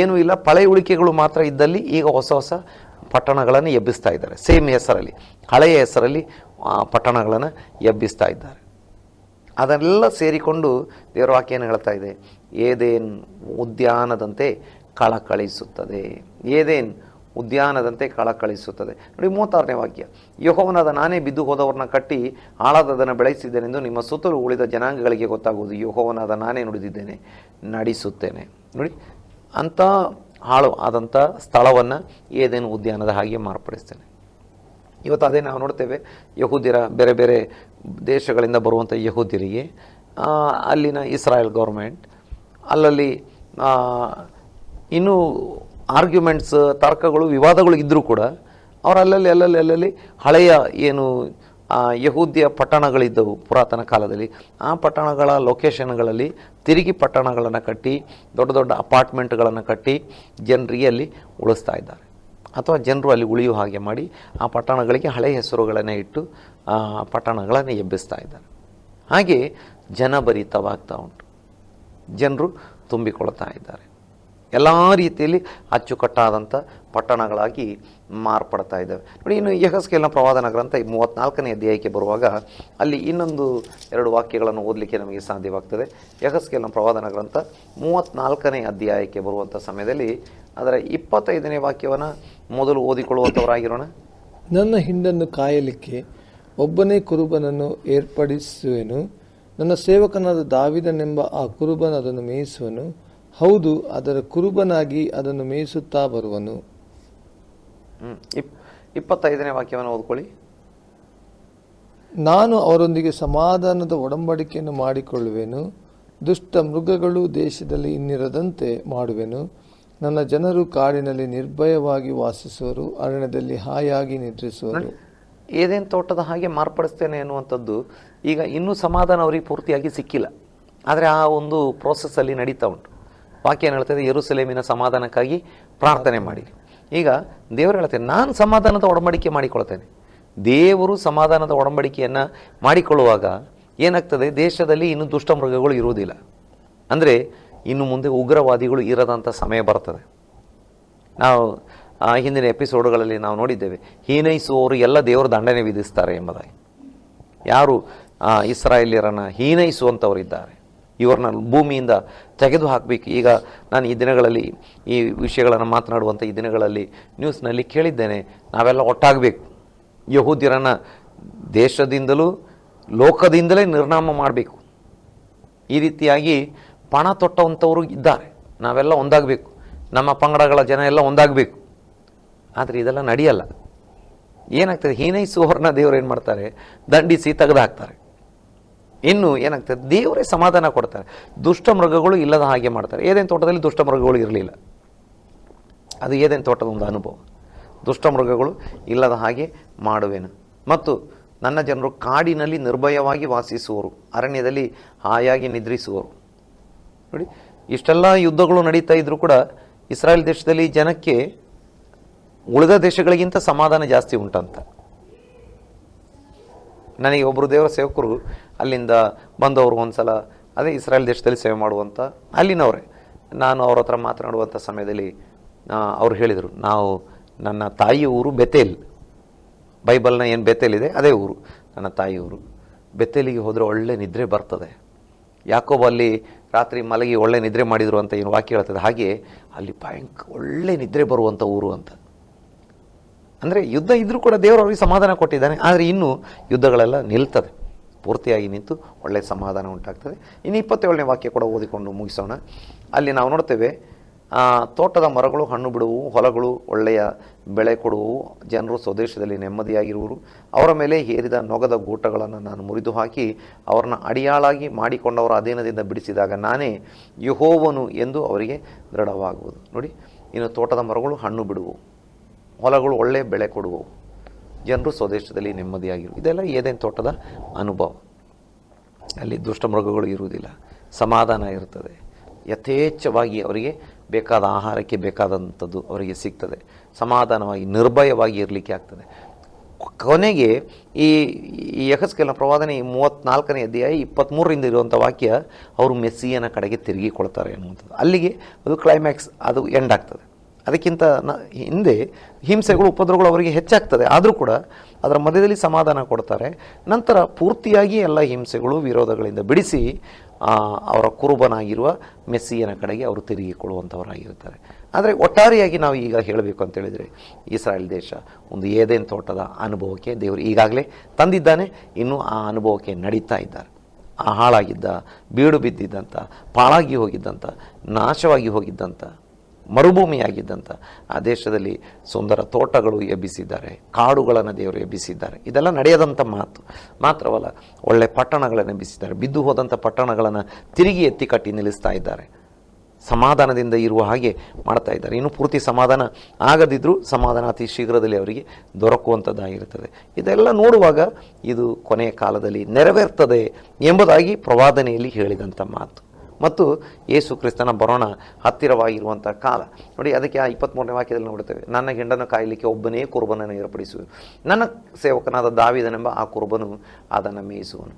ಏನೂ ಇಲ್ಲ. ಪಳೆ ಉಳಿಕೆಗಳು ಮಾತ್ರ ಇದ್ದಲ್ಲಿ ಈಗ ಹೊಸ ಹೊಸ ಪಟ್ಟಣಗಳನ್ನು ಎಬ್ಬಿಸ್ತಾ ಇದ್ದಾರೆ. ಸೇಮ್ ಹೆಸರಲ್ಲಿ, ಹಳೆಯ ಹೆಸರಲ್ಲಿ ಆ ಪಟ್ಟಣಗಳನ್ನು ಎಬ್ಬಿಸ್ತಾ ಇದ್ದಾರೆ. ಅದನ್ನೆಲ್ಲ ಸೇರಿಕೊಂಡು ದೇವರ ವಾಕ್ಯ ಏನು ಹೇಳ್ತಾ ಇದೆ? ಏದೇನ್ ಉದ್ಯಾನದಂತೆ ಕಳಕಳಿಸುತ್ತದೆ ಏದೇನ್ ಉದ್ಯಾನದಂತೆ ಕಳಕಳಿಸುತ್ತದೆ ನೋಡಿ, ಮೂವತ್ತಾರನೇ ವಾಕ್ಯ. ಯಹೋವನಾದ ನಾನೇ ಬಿದ್ದು ಹೋದವರನ್ನ ಕಟ್ಟಿ ಆಳಾದದನ್ನು ಬೆಳೆಸಿದ್ದೇನೆಂದು ನಿಮ್ಮ ಸುತ್ತಲೂ ಉಳಿದ ಜನಾಂಗಗಳಿಗೆ ಗೊತ್ತಾಗುವುದು. ಯಹೋವನಾದ ನಾನೇ ನುಡಿದಿದ್ದೇನೆ, ನಡೆಸುತ್ತೇನೆ. ನೋಡಿ, ಅಂಥ ಹಾಳು ಆದಂಥ ಸ್ಥಳವನ್ನು ಏದೇನು ಉದ್ಯಾನದ ಹಾಗೆ ಮಾರ್ಪಡಿಸ್ತೇನೆ. ಇವತ್ತು ಅದೇ ನಾವು ನೋಡ್ತೇವೆ ಯಹೂದಿರ ಬೇರೆ ಬೇರೆ ದೇಶಗಳಿಂದ ಬರುವಂಥ ಯಹೂದಿರಿಗೆ ಅಲ್ಲಿನ ಇಸ್ರಾಯೇಲ್ ಗೌರ್ಮೆಂಟ್, ಅಲ್ಲಲ್ಲಿ ಇನ್ನೂ ಆರ್ಗ್ಯುಮೆಂಟ್ಸ್ ತರ್ಕಗಳು, ವಿವಾದಗಳು ಇದ್ದರೂ ಕೂಡ ಅವರು ಅಲ್ಲಲ್ಲಿ ಅಲ್ಲಲ್ಲಿ ಅಲ್ಲಲ್ಲಿ ಹಳೆಯ ಏನು ಯಹೂದ್ಯ ಪಟ್ಟಣಗಳಿದ್ದವು ಪುರಾತನ ಕಾಲದಲ್ಲಿ. ಆ ಪಟ್ಟಣಗಳ ಲೊಕೇಶನ್ಗಳಲ್ಲಿ ತಿರುಗಿ ಪಟ್ಟಣಗಳನ್ನು ಕಟ್ಟಿ, ದೊಡ್ಡ ದೊಡ್ಡ ಅಪಾರ್ಟ್ಮೆಂಟ್ಗಳನ್ನು ಕಟ್ಟಿ ಜನರಿಗೆ ಅಲ್ಲಿ ಉಳಿಸ್ತಾ ಇದ್ದಾರೆ. ಅಥವಾ ಜನರು ಅಲ್ಲಿ ಉಳಿಯುವ ಹಾಗೆ ಮಾಡಿ ಆ ಪಟ್ಟಣಗಳಿಗೆ ಹಳೆಯ ಹೆಸರುಗಳನ್ನೇ ಇಟ್ಟು, ಆ ಪಟ್ಟಣಗಳನ್ನು ಎಬ್ಬಿಸ್ತಾ ಇದ್ದಾರೆ. ಹಾಗೆ ಜನಭರಿತವಾಗ್ತಾ ಉಂಟು. ಜನರು ತುಂಬಿಕೊಳ್ತಾ ಇದ್ದಾರೆ. ಎಲ್ಲ ರೀತಿಯಲ್ಲಿ ಅಚ್ಚುಕಟ್ಟಾದಂಥ ಪಟ್ಟಣಗಳಾಗಿ ಮಾರ್ಪಡ್ತಾ ಇದ್ದಾವೆ. ನೋಡಿ, ಇನ್ನು ಯಹಸ್ಕೇಲ್ನ ಪ್ರವಾದನ ಗ್ರಂಥ ಮೂವತ್ತ್ನಾಲ್ಕನೇ ಅಧ್ಯಾಯಕ್ಕೆ ಬರುವಾಗ ಅಲ್ಲಿ ಇನ್ನೊಂದು ಎರಡು ವಾಕ್ಯಗಳನ್ನು ಓದಲಿಕ್ಕೆ ನಮಗೆ ಸಾಧ್ಯವಾಗ್ತದೆ. ಯಹಸ್ಕೇಲ್ನ ಪ್ರವಾದನ ಗ್ರಂಥ ಮೂವತ್ತ್ನಾಲ್ಕನೇ ಅಧ್ಯಾಯಕ್ಕೆ ಬರುವಂಥ ಸಮಯದಲ್ಲಿ ಅದರ ಇಪ್ಪತ್ತೈದನೇ ವಾಕ್ಯವನ್ನು ಮೊದಲು ಓದಿಕೊಳ್ಳುವಂಥವರಾಗಿರೋಣ ನನ್ನ ಹಿಂಡನ್ನು ಕಾಯಲಿಕ್ಕೆ ಒಬ್ಬನೇ ಕುರುಬನನ್ನು ಏರ್ಪಡಿಸುವೆನು. ನನ್ನ ಸೇವಕನಾದ ದಾವಿದನೆಂಬ ಆ ಕುರುಬನ ಅದನ್ನು ಮೇಯಿಸುವನು. ಹೌದು ಅದರ ಕುರುಬನಾಗಿ ಅದನ್ನು ಮೇಯಿಸುತ್ತಾ ಬರುವನು. ಇಪ್ಪತ್ತೈದನೇ ವಾಕ್ಯವನ್ನು ಓದ್ಕೊಳ್ಳಿ. ನಾನು ಅವರೊಂದಿಗೆ ಸಮಾಧಾನದ ಒಡಂಬಡಿಕೆಯನ್ನು ಮಾಡಿಕೊಳ್ಳುವೆನು ದುಷ್ಟ ಮೃಗಗಳು ದೇಶದಲ್ಲಿ ಇನ್ನಿರದಂತೆ ಮಾಡುವೆನು. ನನ್ನ ಜನರು ಕಾಡಿನಲ್ಲಿ ನಿರ್ಭಯವಾಗಿ ವಾಸಿಸುವರು ಅರಣ್ಯದಲ್ಲಿ ಹಾಯಾಗಿ ನಿದ್ರಿಸುವರು. ಏದೇನು ತೋಟದ ಹಾಗೆ ಮಾರ್ಪಡಿಸ್ತೇನೆ ಎನ್ನುವಂಥದ್ದು ಈಗ ಇನ್ನೂ ಸಮಾಧಾನ ಅವರಿಗೆ ಪೂರ್ತಿಯಾಗಿ ಸಿಕ್ಕಿಲ್ಲ. ಆದರೆ ಆ ಒಂದು ಪ್ರೋಸೆಸ್ಸಲ್ಲಿ ನಡೀತಾ ಉಂಟು. ವಾಕ್ಯ ಏನು ಹೇಳ್ತದೆ ಯರುಸಲೇಮಿನ ಸಮಾಧಾನಕ್ಕಾಗಿ ಪ್ರಾರ್ಥನೆ ಮಾಡಿ. ಈಗ ದೇವರು ಹೇಳ್ತೇನೆ ನಾನು ಸಮಾಧಾನದ ಒಡಂಬಡಿಕೆ ಮಾಡಿಕೊಳ್ತೇನೆ. ದೇವರು ಸಮಾಧಾನದ ಒಡಂಬಡಿಕೆಯನ್ನು ಮಾಡಿಕೊಳ್ಳುವಾಗ ಏನಾಗ್ತದೆ? ದೇಶದಲ್ಲಿ ಇನ್ನು ದುಷ್ಟ ಮೃಗಗಳು ಇರುವುದಿಲ್ಲ. ಅಂದರೆ ಇನ್ನು ಮುಂದೆ ಉಗ್ರವಾದಿಗಳು ಇರದಂಥ ಸಮಯ ಬರ್ತದೆ. ನಾವು ಹಿಂದಿನ ಎಪಿಸೋಡ್ಗಳಲ್ಲಿ ನಾವು ನೋಡಿದ್ದೇವೆ, ಹೀನೈಸುವವರು ಎಲ್ಲ ದೇವರ ದಂಡನೆ ವಿಧಿಸ್ತಾರೆ ಎಂಬುದಾಗಿ. ಯಾರು ಇಸ್ರಾಯೇಲ್ಯರನ್ನು ಹೀನೈಸುವಂಥವರಿದ್ದಾರೆ ಇವ್ರನ್ನ ಭೂಮಿಯಿಂದ ತೆಗೆದು ಹಾಕಬೇಕು. ಈಗ ನಾನು ಈ ದಿನಗಳಲ್ಲಿ ಈ ವಿಷಯಗಳನ್ನು ಮಾತನಾಡುವಂಥ ಈ ದಿನಗಳಲ್ಲಿ ನ್ಯೂಸ್ನಲ್ಲಿ ಕೇಳಿದ್ದೇನೆ. ನಾವೆಲ್ಲ ಒಟ್ಟಾಗಬೇಕು. ಯಹೂದ್ಯರನ್ನು ದೇಶದಿಂದಲೂ ಲೋಕದಿಂದಲೇ ನಿರ್ನಾಮ ಮಾಡಬೇಕು. ಈ ರೀತಿಯಾಗಿ ಪಣ ತೊಟ್ಟವಂಥವರು ಇದ್ದಾರೆ. ನಾವೆಲ್ಲ ಒಂದಾಗಬೇಕು. ನಮ್ಮ ಪಂಗಡಗಳ ಜನ ಎಲ್ಲ ಒಂದಾಗಬೇಕು. ಆದರೆ ಇದೆಲ್ಲ ನಡೆಯಲ್ಲ. ಏನಾಗ್ತದೆ? ಹೀನೈಸುವವ್ರನ್ನ ದೇವರು ಏನು ಮಾಡ್ತಾರೆ? ದಂಡಿಸಿ ತೆಗೆದು ಹಾಕ್ತಾರೆ. ಇನ್ನು ಏನಾಗ್ತದೆ? ದೇವರೇ ಸಮಾಧಾನ ಕೊಡ್ತಾರೆ. ದುಷ್ಟ ಮೃಗಗಳು ಇಲ್ಲದ ಹಾಗೆ ಮಾಡ್ತಾರೆ. ಏದೇನು ತೋಟದಲ್ಲಿ ದುಷ್ಟ ಮೃಗಗಳು ಇರಲಿಲ್ಲ. ಅದು ಏದೇನು ತೋಟದ ಒಂದು ಅನುಭವ? ದುಷ್ಟ ಮೃಗಗಳು ಇಲ್ಲದ ಹಾಗೆ ಮಾಡುವೆನು. ಮತ್ತು ನನ್ನ ಜನರು ಕಾಡಿನಲ್ಲಿ ನಿರ್ಭಯವಾಗಿ ವಾಸಿಸುವರು. ಅರಣ್ಯದಲ್ಲಿ ಹಾಯಾಗಿ ನಿದ್ರಿಸುವರು. ನೋಡಿ, ಇಷ್ಟೆಲ್ಲ ಯುದ್ಧಗಳು ನಡೀತಾ ಇದ್ದರೂ ಕೂಡ ಇಸ್ರಾಯೇಲ್ ದೇಶದಲ್ಲಿ ಜನಕ್ಕೆ ಉಳಿದ ದೇಶಗಳಿಗಿಂತ ಸಮಾಧಾನ ಜಾಸ್ತಿ ಉಂಟಂತ. ನನಗೆ ಒಬ್ಬರು ದೇವರ ಸೇವಕರು ಅಲ್ಲಿಂದ ಬಂದವರು ಒಂದ್ಸಲ. ಅದೇ ಇಸ್ರಾಯೇಲ್ ದೇಶದಲ್ಲಿ ಸೇವೆ ಮಾಡುವಂಥ ಅಲ್ಲಿನವರೇ. ನಾನು ಅವ್ರ ಹತ್ರ ಮಾತನಾಡುವಂಥ ಸಮಯದಲ್ಲಿ ಅವ್ರು ಹೇಳಿದರು, ನಾವು ನನ್ನ ತಾಯಿ ಊರು ಬೆತೇಲ್. ಬೈಬಲ್ನ ಏನು ಬೆತೇಲಿದೆ ಅದೇ ಊರು. ನನ್ನ ತಾಯಿ ಊರು. ಬೆತೇಲಿಗೆ ಹೋದರೆ ಒಳ್ಳೆ ನಿದ್ರೆ ಬರ್ತದೆ. ಯಾಕೋಬ ಅಲ್ಲಿ ರಾತ್ರಿ ಮಲಗಿ ಒಳ್ಳೆ ನಿದ್ರೆ ಮಾಡಿದರು ಅಂತ ಏನು ವಾಕ್ಯ ಹೇಳ್ತದೆ? ಹಾಗೆ ಅಲ್ಲಿ ಭಯಂಕ ಒಳ್ಳೆ ನಿದ್ರೆ ಬರುವಂಥ ಊರು ಅಂತ. ಅಂದರೆ ಯುದ್ಧ ಇದ್ದರೂ ಕೂಡ ದೇವರು ಅವರಿಗೆ ಸಮಾಧಾನ ಕೊಟ್ಟಿದ್ದಾನೆ, ಆದರೆ ಇನ್ನೂ ಯುದ್ಧಗಳೆಲ್ಲ ನಿಲ್ತದೆ. ಪೂರ್ತಿಯಾಗಿ ನಿಂತು ಒಳ್ಳೆಯ ಸಮಾಧಾನ ಉಂಟಾಗ್ತದೆ. ಇನ್ನು ಇಪ್ಪತ್ತೇಳನೇ ವಾಕ್ಯ ಕೂಡ ಓದಿಕೊಂಡು ಮುಗಿಸೋಣ. ಅಲ್ಲಿ ನಾವು ನೋಡ್ತೇವೆ ತೋಟದ ಮರಗಳು, ಹಣ್ಣು ಬಿಡುವು, ಹೊಲಗಳು, ಒಳ್ಳೆಯ ಬೆಳೆ ಕೊಡುವು, ಜನರು ಸ್ವದೇಶದಲ್ಲಿ ನೆಮ್ಮದಿಯಾಗಿರುವರು. ಅವರ ಮೇಲೆ ಹೇರಿದ ನೊಗದ ಗೂಟಗಳನ್ನು ನಾನು ಮುರಿದು ಹಾಕಿ ಅವರನ್ನ ಅಡಿಯಾಳಾಗಿ ಮಾಡಿಕೊಂಡವರ ಅಧೀನದಿಂದ ಬಿಡಿಸಿದಾಗ ನಾನೇ ಯುಹೋವನು ಎಂದು ಅವರಿಗೆ ದೃಢವಾಗುವುದು. ನೋಡಿ, ಇನ್ನು ತೋಟದ ಮರಗಳು, ಹಣ್ಣು ಬಿಡುವು. ಹೊಲಗಳು ಒಳ್ಳೆಯ ಬೆಳೆ ಕೊಡುವು. ಜನರು ಸ್ವದೇಶದಲ್ಲಿ ನೆಮ್ಮದಿಯಾಗಿರು. ಇದೆಲ್ಲ ಏದೇನು ತೋಟದ ಅನುಭವ. ಅಲ್ಲಿ ದುಷ್ಟ ಮೃಗಗಳು ಇರುವುದಿಲ್ಲ. ಸಮಾಧಾನ ಇರ್ತದೆ. ಯಥೇಚ್ಛವಾಗಿ ಅವರಿಗೆ ಬೇಕಾದ ಆಹಾರಕ್ಕೆ ಬೇಕಾದಂಥದ್ದು ಅವರಿಗೆ ಸಿಗ್ತದೆ. ಸಮಾಧಾನವಾಗಿ, ನಿರ್ಭಯವಾಗಿ ಇರಲಿಕ್ಕೆ ಆಗ್ತದೆ. ಕೊನೆಗೆ ಈ ಈ ಯಹಸ್ಕೆಲ್ನ ಪ್ರವಾದನೆ ಮೂವತ್ತ್ನಾಲ್ಕನೇ ಅಧ್ಯಾಯ ಇಪ್ಪತ್ತ್ಮೂರರಿಂದ ಇರುವಂಥ ವಾಕ್ಯ ಅವರು ಮೆಸ್ಸಿಯನ ಕಡೆಗೆ ತಿರುಗಿಕೊಳ್ತಾರೆ ಅನ್ನುವಂಥದ್ದು. ಅಲ್ಲಿಗೆ ಅದು ಕ್ಲೈಮ್ಯಾಕ್ಸ್ ಅದು ಎಂಡ್ ಆಗ್ತದೆ. ಅದಕ್ಕಿಂತ ಹಿಂದೆ ಹಿಂಸೆಗಳು, ಉಪದ್ರವಗಳು ಅವರಿಗೆ ಹೆಚ್ಚಾಗ್ತದೆ. ಆದರೂ ಕೂಡ ಅದರ ಮಧ್ಯದಲ್ಲಿ ಸಮಾಧಾನ ಕೊಡ್ತಾರೆ. ನಂತರ ಪೂರ್ತಿಯಾಗಿ ಎಲ್ಲ ಹಿಂಸೆಗಳು, ವಿರೋಧಗಳಿಂದ ಬಿಡಿಸಿ ಅವರ ಕುರುಬನಾಗಿರುವ ಮೆಸ್ಸಿಯನ ಕಡೆಗೆ ಅವರು ತಿರುಗಿಕೊಳ್ಳುವಂಥವರಾಗಿರ್ತಾರೆ ಆದರೆ ಒಟ್ಟಾರೆಯಾಗಿ ನಾವು ಈಗ ಹೇಳಬೇಕು ಅಂತೇಳಿದರೆ ಇಸ್ರಾಯೇಲ್ ದೇಶ ಒಂದು ಏದೇನು ತೋಟದ ಅನುಭವಕ್ಕೆ ದೇವರು ಈಗಾಗಲೇ ತಂದಿದ್ದಾನೆ. ಇನ್ನೂ ಆ ಅನುಭವಕ್ಕೆ ನಡೀತಾ ಇದ್ದಾರೆ. ಆ ಹಾಳಾಗಿದ್ದ, ಬೀಡು ಬಿದ್ದಿದ್ದಂಥ ಪಾಳಾಗಿ ಹೋಗಿದ್ದಂಥ ನಾಶವಾಗಿ ಹೋಗಿದ್ದಂಥ ಮರುಭೂಮಿಯಾಗಿದ್ದಂಥ ಆ ದೇಶದಲ್ಲಿ ಸುಂದರ ತೋಟಗಳು ಎಬ್ಬಿಸಿದ್ದಾರೆ, ಕಾಡುಗಳನ್ನು ದೇವರು ಎಬ್ಬಿಸಿದ್ದಾರೆ. ಇದೆಲ್ಲ ನಡೆಯದಂಥ ಮಾತು. ಮಾತ್ರವಲ್ಲ, ಒಳ್ಳೆ ಪಟ್ಟಣಗಳನ್ನು ಎಬ್ಬಿಸಿದ್ದಾರೆ. ಬಿದ್ದು ಹೋದಂಥ ಪಟ್ಟಣಗಳನ್ನು ತಿರುಗಿ ಎತ್ತಿ ಕಟ್ಟಿ ನಿಲ್ಲಿಸ್ತಾ ಇದ್ದಾರೆ. ಸಮಾಧಾನದಿಂದ ಇರುವ ಹಾಗೆ ಮಾಡ್ತಾ ಇದ್ದಾರೆ. ಇನ್ನು ಪೂರ್ತಿ ಸಮಾಧಾನ ಆಗದಿದ್ದರೂ ಸಮಾಧಾನ ಅತಿ ಶೀಘ್ರದಲ್ಲಿ ಅವರಿಗೆ ದೊರಕುವಂಥದ್ದಾಗಿರುತ್ತದೆ ಇದೆಲ್ಲ ನೋಡುವಾಗ ಇದು ಕೊನೆಯ ಕಾಲದಲ್ಲಿ ನೆರವೇರ್ತದೆ ಎಂಬುದಾಗಿ ಪ್ರವಾದನೆಯಲ್ಲಿ ಹೇಳಿದಂಥ ಮಾತು. ಮತ್ತು ಯೇಸು ಕ್ರಿಸ್ತನ ಬರೋಣ ಹತ್ತಿರವಾಗಿರುವಂಥ ಕಾಲ. ನೋಡಿ, ಅದಕ್ಕೆ ಆ ಇಪ್ಪತ್ತ್ಮೂರನೇ ವಾಕ್ಯದಲ್ಲಿ ನೋಡ್ತೇವೆ ನನ್ನ ಹೆಂಡನ್ನು ಕಾಯಲಿಕ್ಕೆ ಒಬ್ಬನೇ ಕುರುಬನನ್ನು ಏರ್ಪಡಿಸು ನನ್ನ ಸೇವಕನಾದ ದಾವಿದನೆಂಬ ಆ ಕುರುಬನು ಅದನ್ನು ಮೇಯಿಸುವನು.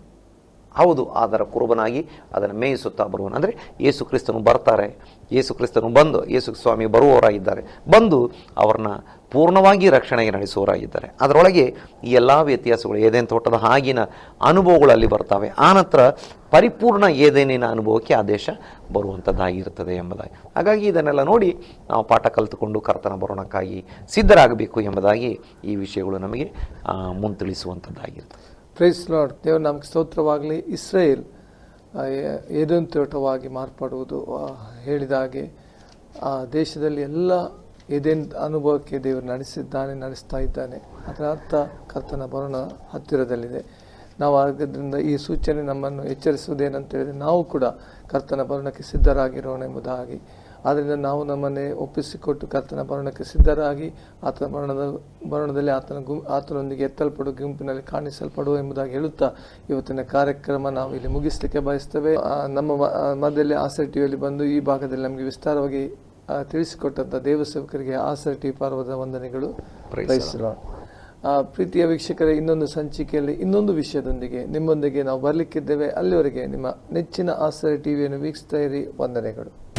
ಹೌದು, ಅದರ ಕುರುಬನಾಗಿ ಅದನ್ನು ಮೇಯಿಸುತ್ತಾ ಬರುವನು. ಅಂದರೆ ಯೇಸು ಕ್ರಿಸ್ತನು ಬರ್ತಾರೆ, ಯೇಸು ಕ್ರಿಸ್ತನು ಬಂದು, ಯೇಸು ಸ್ವಾಮಿ ಬರುವವರಾಗಿದ್ದಾರೆ, ಬಂದು ಅವ್ರನ್ನ ಪೂರ್ಣವಾಗಿ ರಕ್ಷಣೆಗೆ ನಡೆಸುವವರಾಗಿದ್ದಾರೆ. ಅದರೊಳಗೆ ಈ ಎಲ್ಲ ವ್ಯತ್ಯಾಸಗಳು, ಏದೇನು ತೋಟದ ಹಾಗಿನ ಅನುಭವಗಳು ಅಲ್ಲಿ ಬರ್ತವೆ. ಆನಂತರ ಪರಿಪೂರ್ಣ ಏದೇನಿನ ಅನುಭವಕ್ಕೆ ಆ ದೇಶ ಎಂಬುದಾಗಿ. ಹಾಗಾಗಿ ಇದನ್ನೆಲ್ಲ ನೋಡಿ ನಾವು ಪಾಠ ಕಲಿತುಕೊಂಡು ಕರ್ತನ ಬರೋಣಕ್ಕಾಗಿ ಸಿದ್ಧರಾಗಬೇಕು ಎಂಬುದಾಗಿ ಈ ವಿಷಯಗಳು ನಮಗೆ ಮುಂತಿಳಿಸುವಂಥದ್ದಾಗಿರುತ್ತದೆ ಪ್ರೈಸ್ ಲಾರ್ಡ್ ದೇವರ ನಮಗೆ ಸ್ತೋತ್ರವಾಗಲಿ. ಇಸ್ರೇಲ್ ಏದೊಂದು ತೋಟವಾಗಿ ಮಾರ್ಪಡುವುದು ಹೇಳಿದ ಹಾಗೆ, ಆ, ದೇಶದಲ್ಲಿ ಎಲ್ಲ ಏದೇನ್ ಅನುಭವಕ್ಕೆ ದೇವರು ನಡೆಸಿದ್ದಾನೆ, ನಡೆಸ್ತಾ ಇದ್ದಾನೆ. ಅದರ ಅರ್ಥ ಕರ್ತನ ಬರೋಣ ಹತ್ತಿರದಲ್ಲಿದೆ. ನಾವು ಆದ್ದರಿಂದ ಈ ಸೂಚನೆ ನಮ್ಮನ್ನು ಎಚ್ಚರಿಸುವುದೇನಂತ ಹೇಳಿದ್ರೆ ನಾವು ಕೂಡ ಕರ್ತನ ಭರಣಕ್ಕೆ ಸಿದ್ಧರಾಗಿರೋಣ ಎಂಬುದಾಗಿ ಆದ್ದರಿಂದ ನಾವು ನಮ್ಮನ್ನೇ ಒಪ್ಪಿಸಿಕೊಟ್ಟು ಕರ್ತನ ಭರಣಕ್ಕೆ ಸಿದ್ಧರಾಗಿ ಆತನ ಭರಣದ ಭರಣದಲ್ಲಿ ಆತನ ಗುಂ ಆತನೊಂದಿಗೆ ಎತ್ತಲ್ಪಡುವ ಗುಂಪಿನಲ್ಲಿ ಕಾಣಿಸಲ್ಪಡುವ ಎಂಬುದಾಗಿ ಹೇಳುತ್ತಾ ಇವತ್ತಿನ ಕಾರ್ಯಕ್ರಮ ನಾವು ಇಲ್ಲಿ ಮುಗಿಸಲಿಕ್ಕೆ ಬಯಸ್ತೇವೆ. ನಮ್ಮ ಮಧ್ಯದಲ್ಲಿ ಆಸರ್ ಟಿವಿಯಲ್ಲಿ ಬಂದು ಈ ಭಾಗದಲ್ಲಿ ನಮಗೆ ವಿಸ್ತಾರವಾಗಿ ತಿಳಿಸಿಕೊಟ್ಟಂಥ ದೇವಸೇವಕರಿಗೆ ಆಸರ್ ಟಿ ಪಾರ್ವದ ವಂದನೆಗಳು. Praise ಪ್ರೀತಿಯ ವೀಕ್ಷಕರೇ, ಇನ್ನೊಂದು ಸಂಚಿಕೆಯಲ್ಲಿ ಇನ್ನೊಂದು ವಿಷಯದೊಂದಿಗೆ ನಿಮ್ಮೊಂದಿಗೆ ನಾವು ಬರಲಿಕ್ಕಿದ್ದೇವೆ. ಅಲ್ಲಿವರೆಗೆ ನಿಮ್ಮ ನೆಚ್ಚಿನ ಆಸರೆ ಟಿವಿಯನ್ನು ವೀಕ್ಷಿಸ್ತಾ ಇರಿ. ವಂದನೆಗಳು.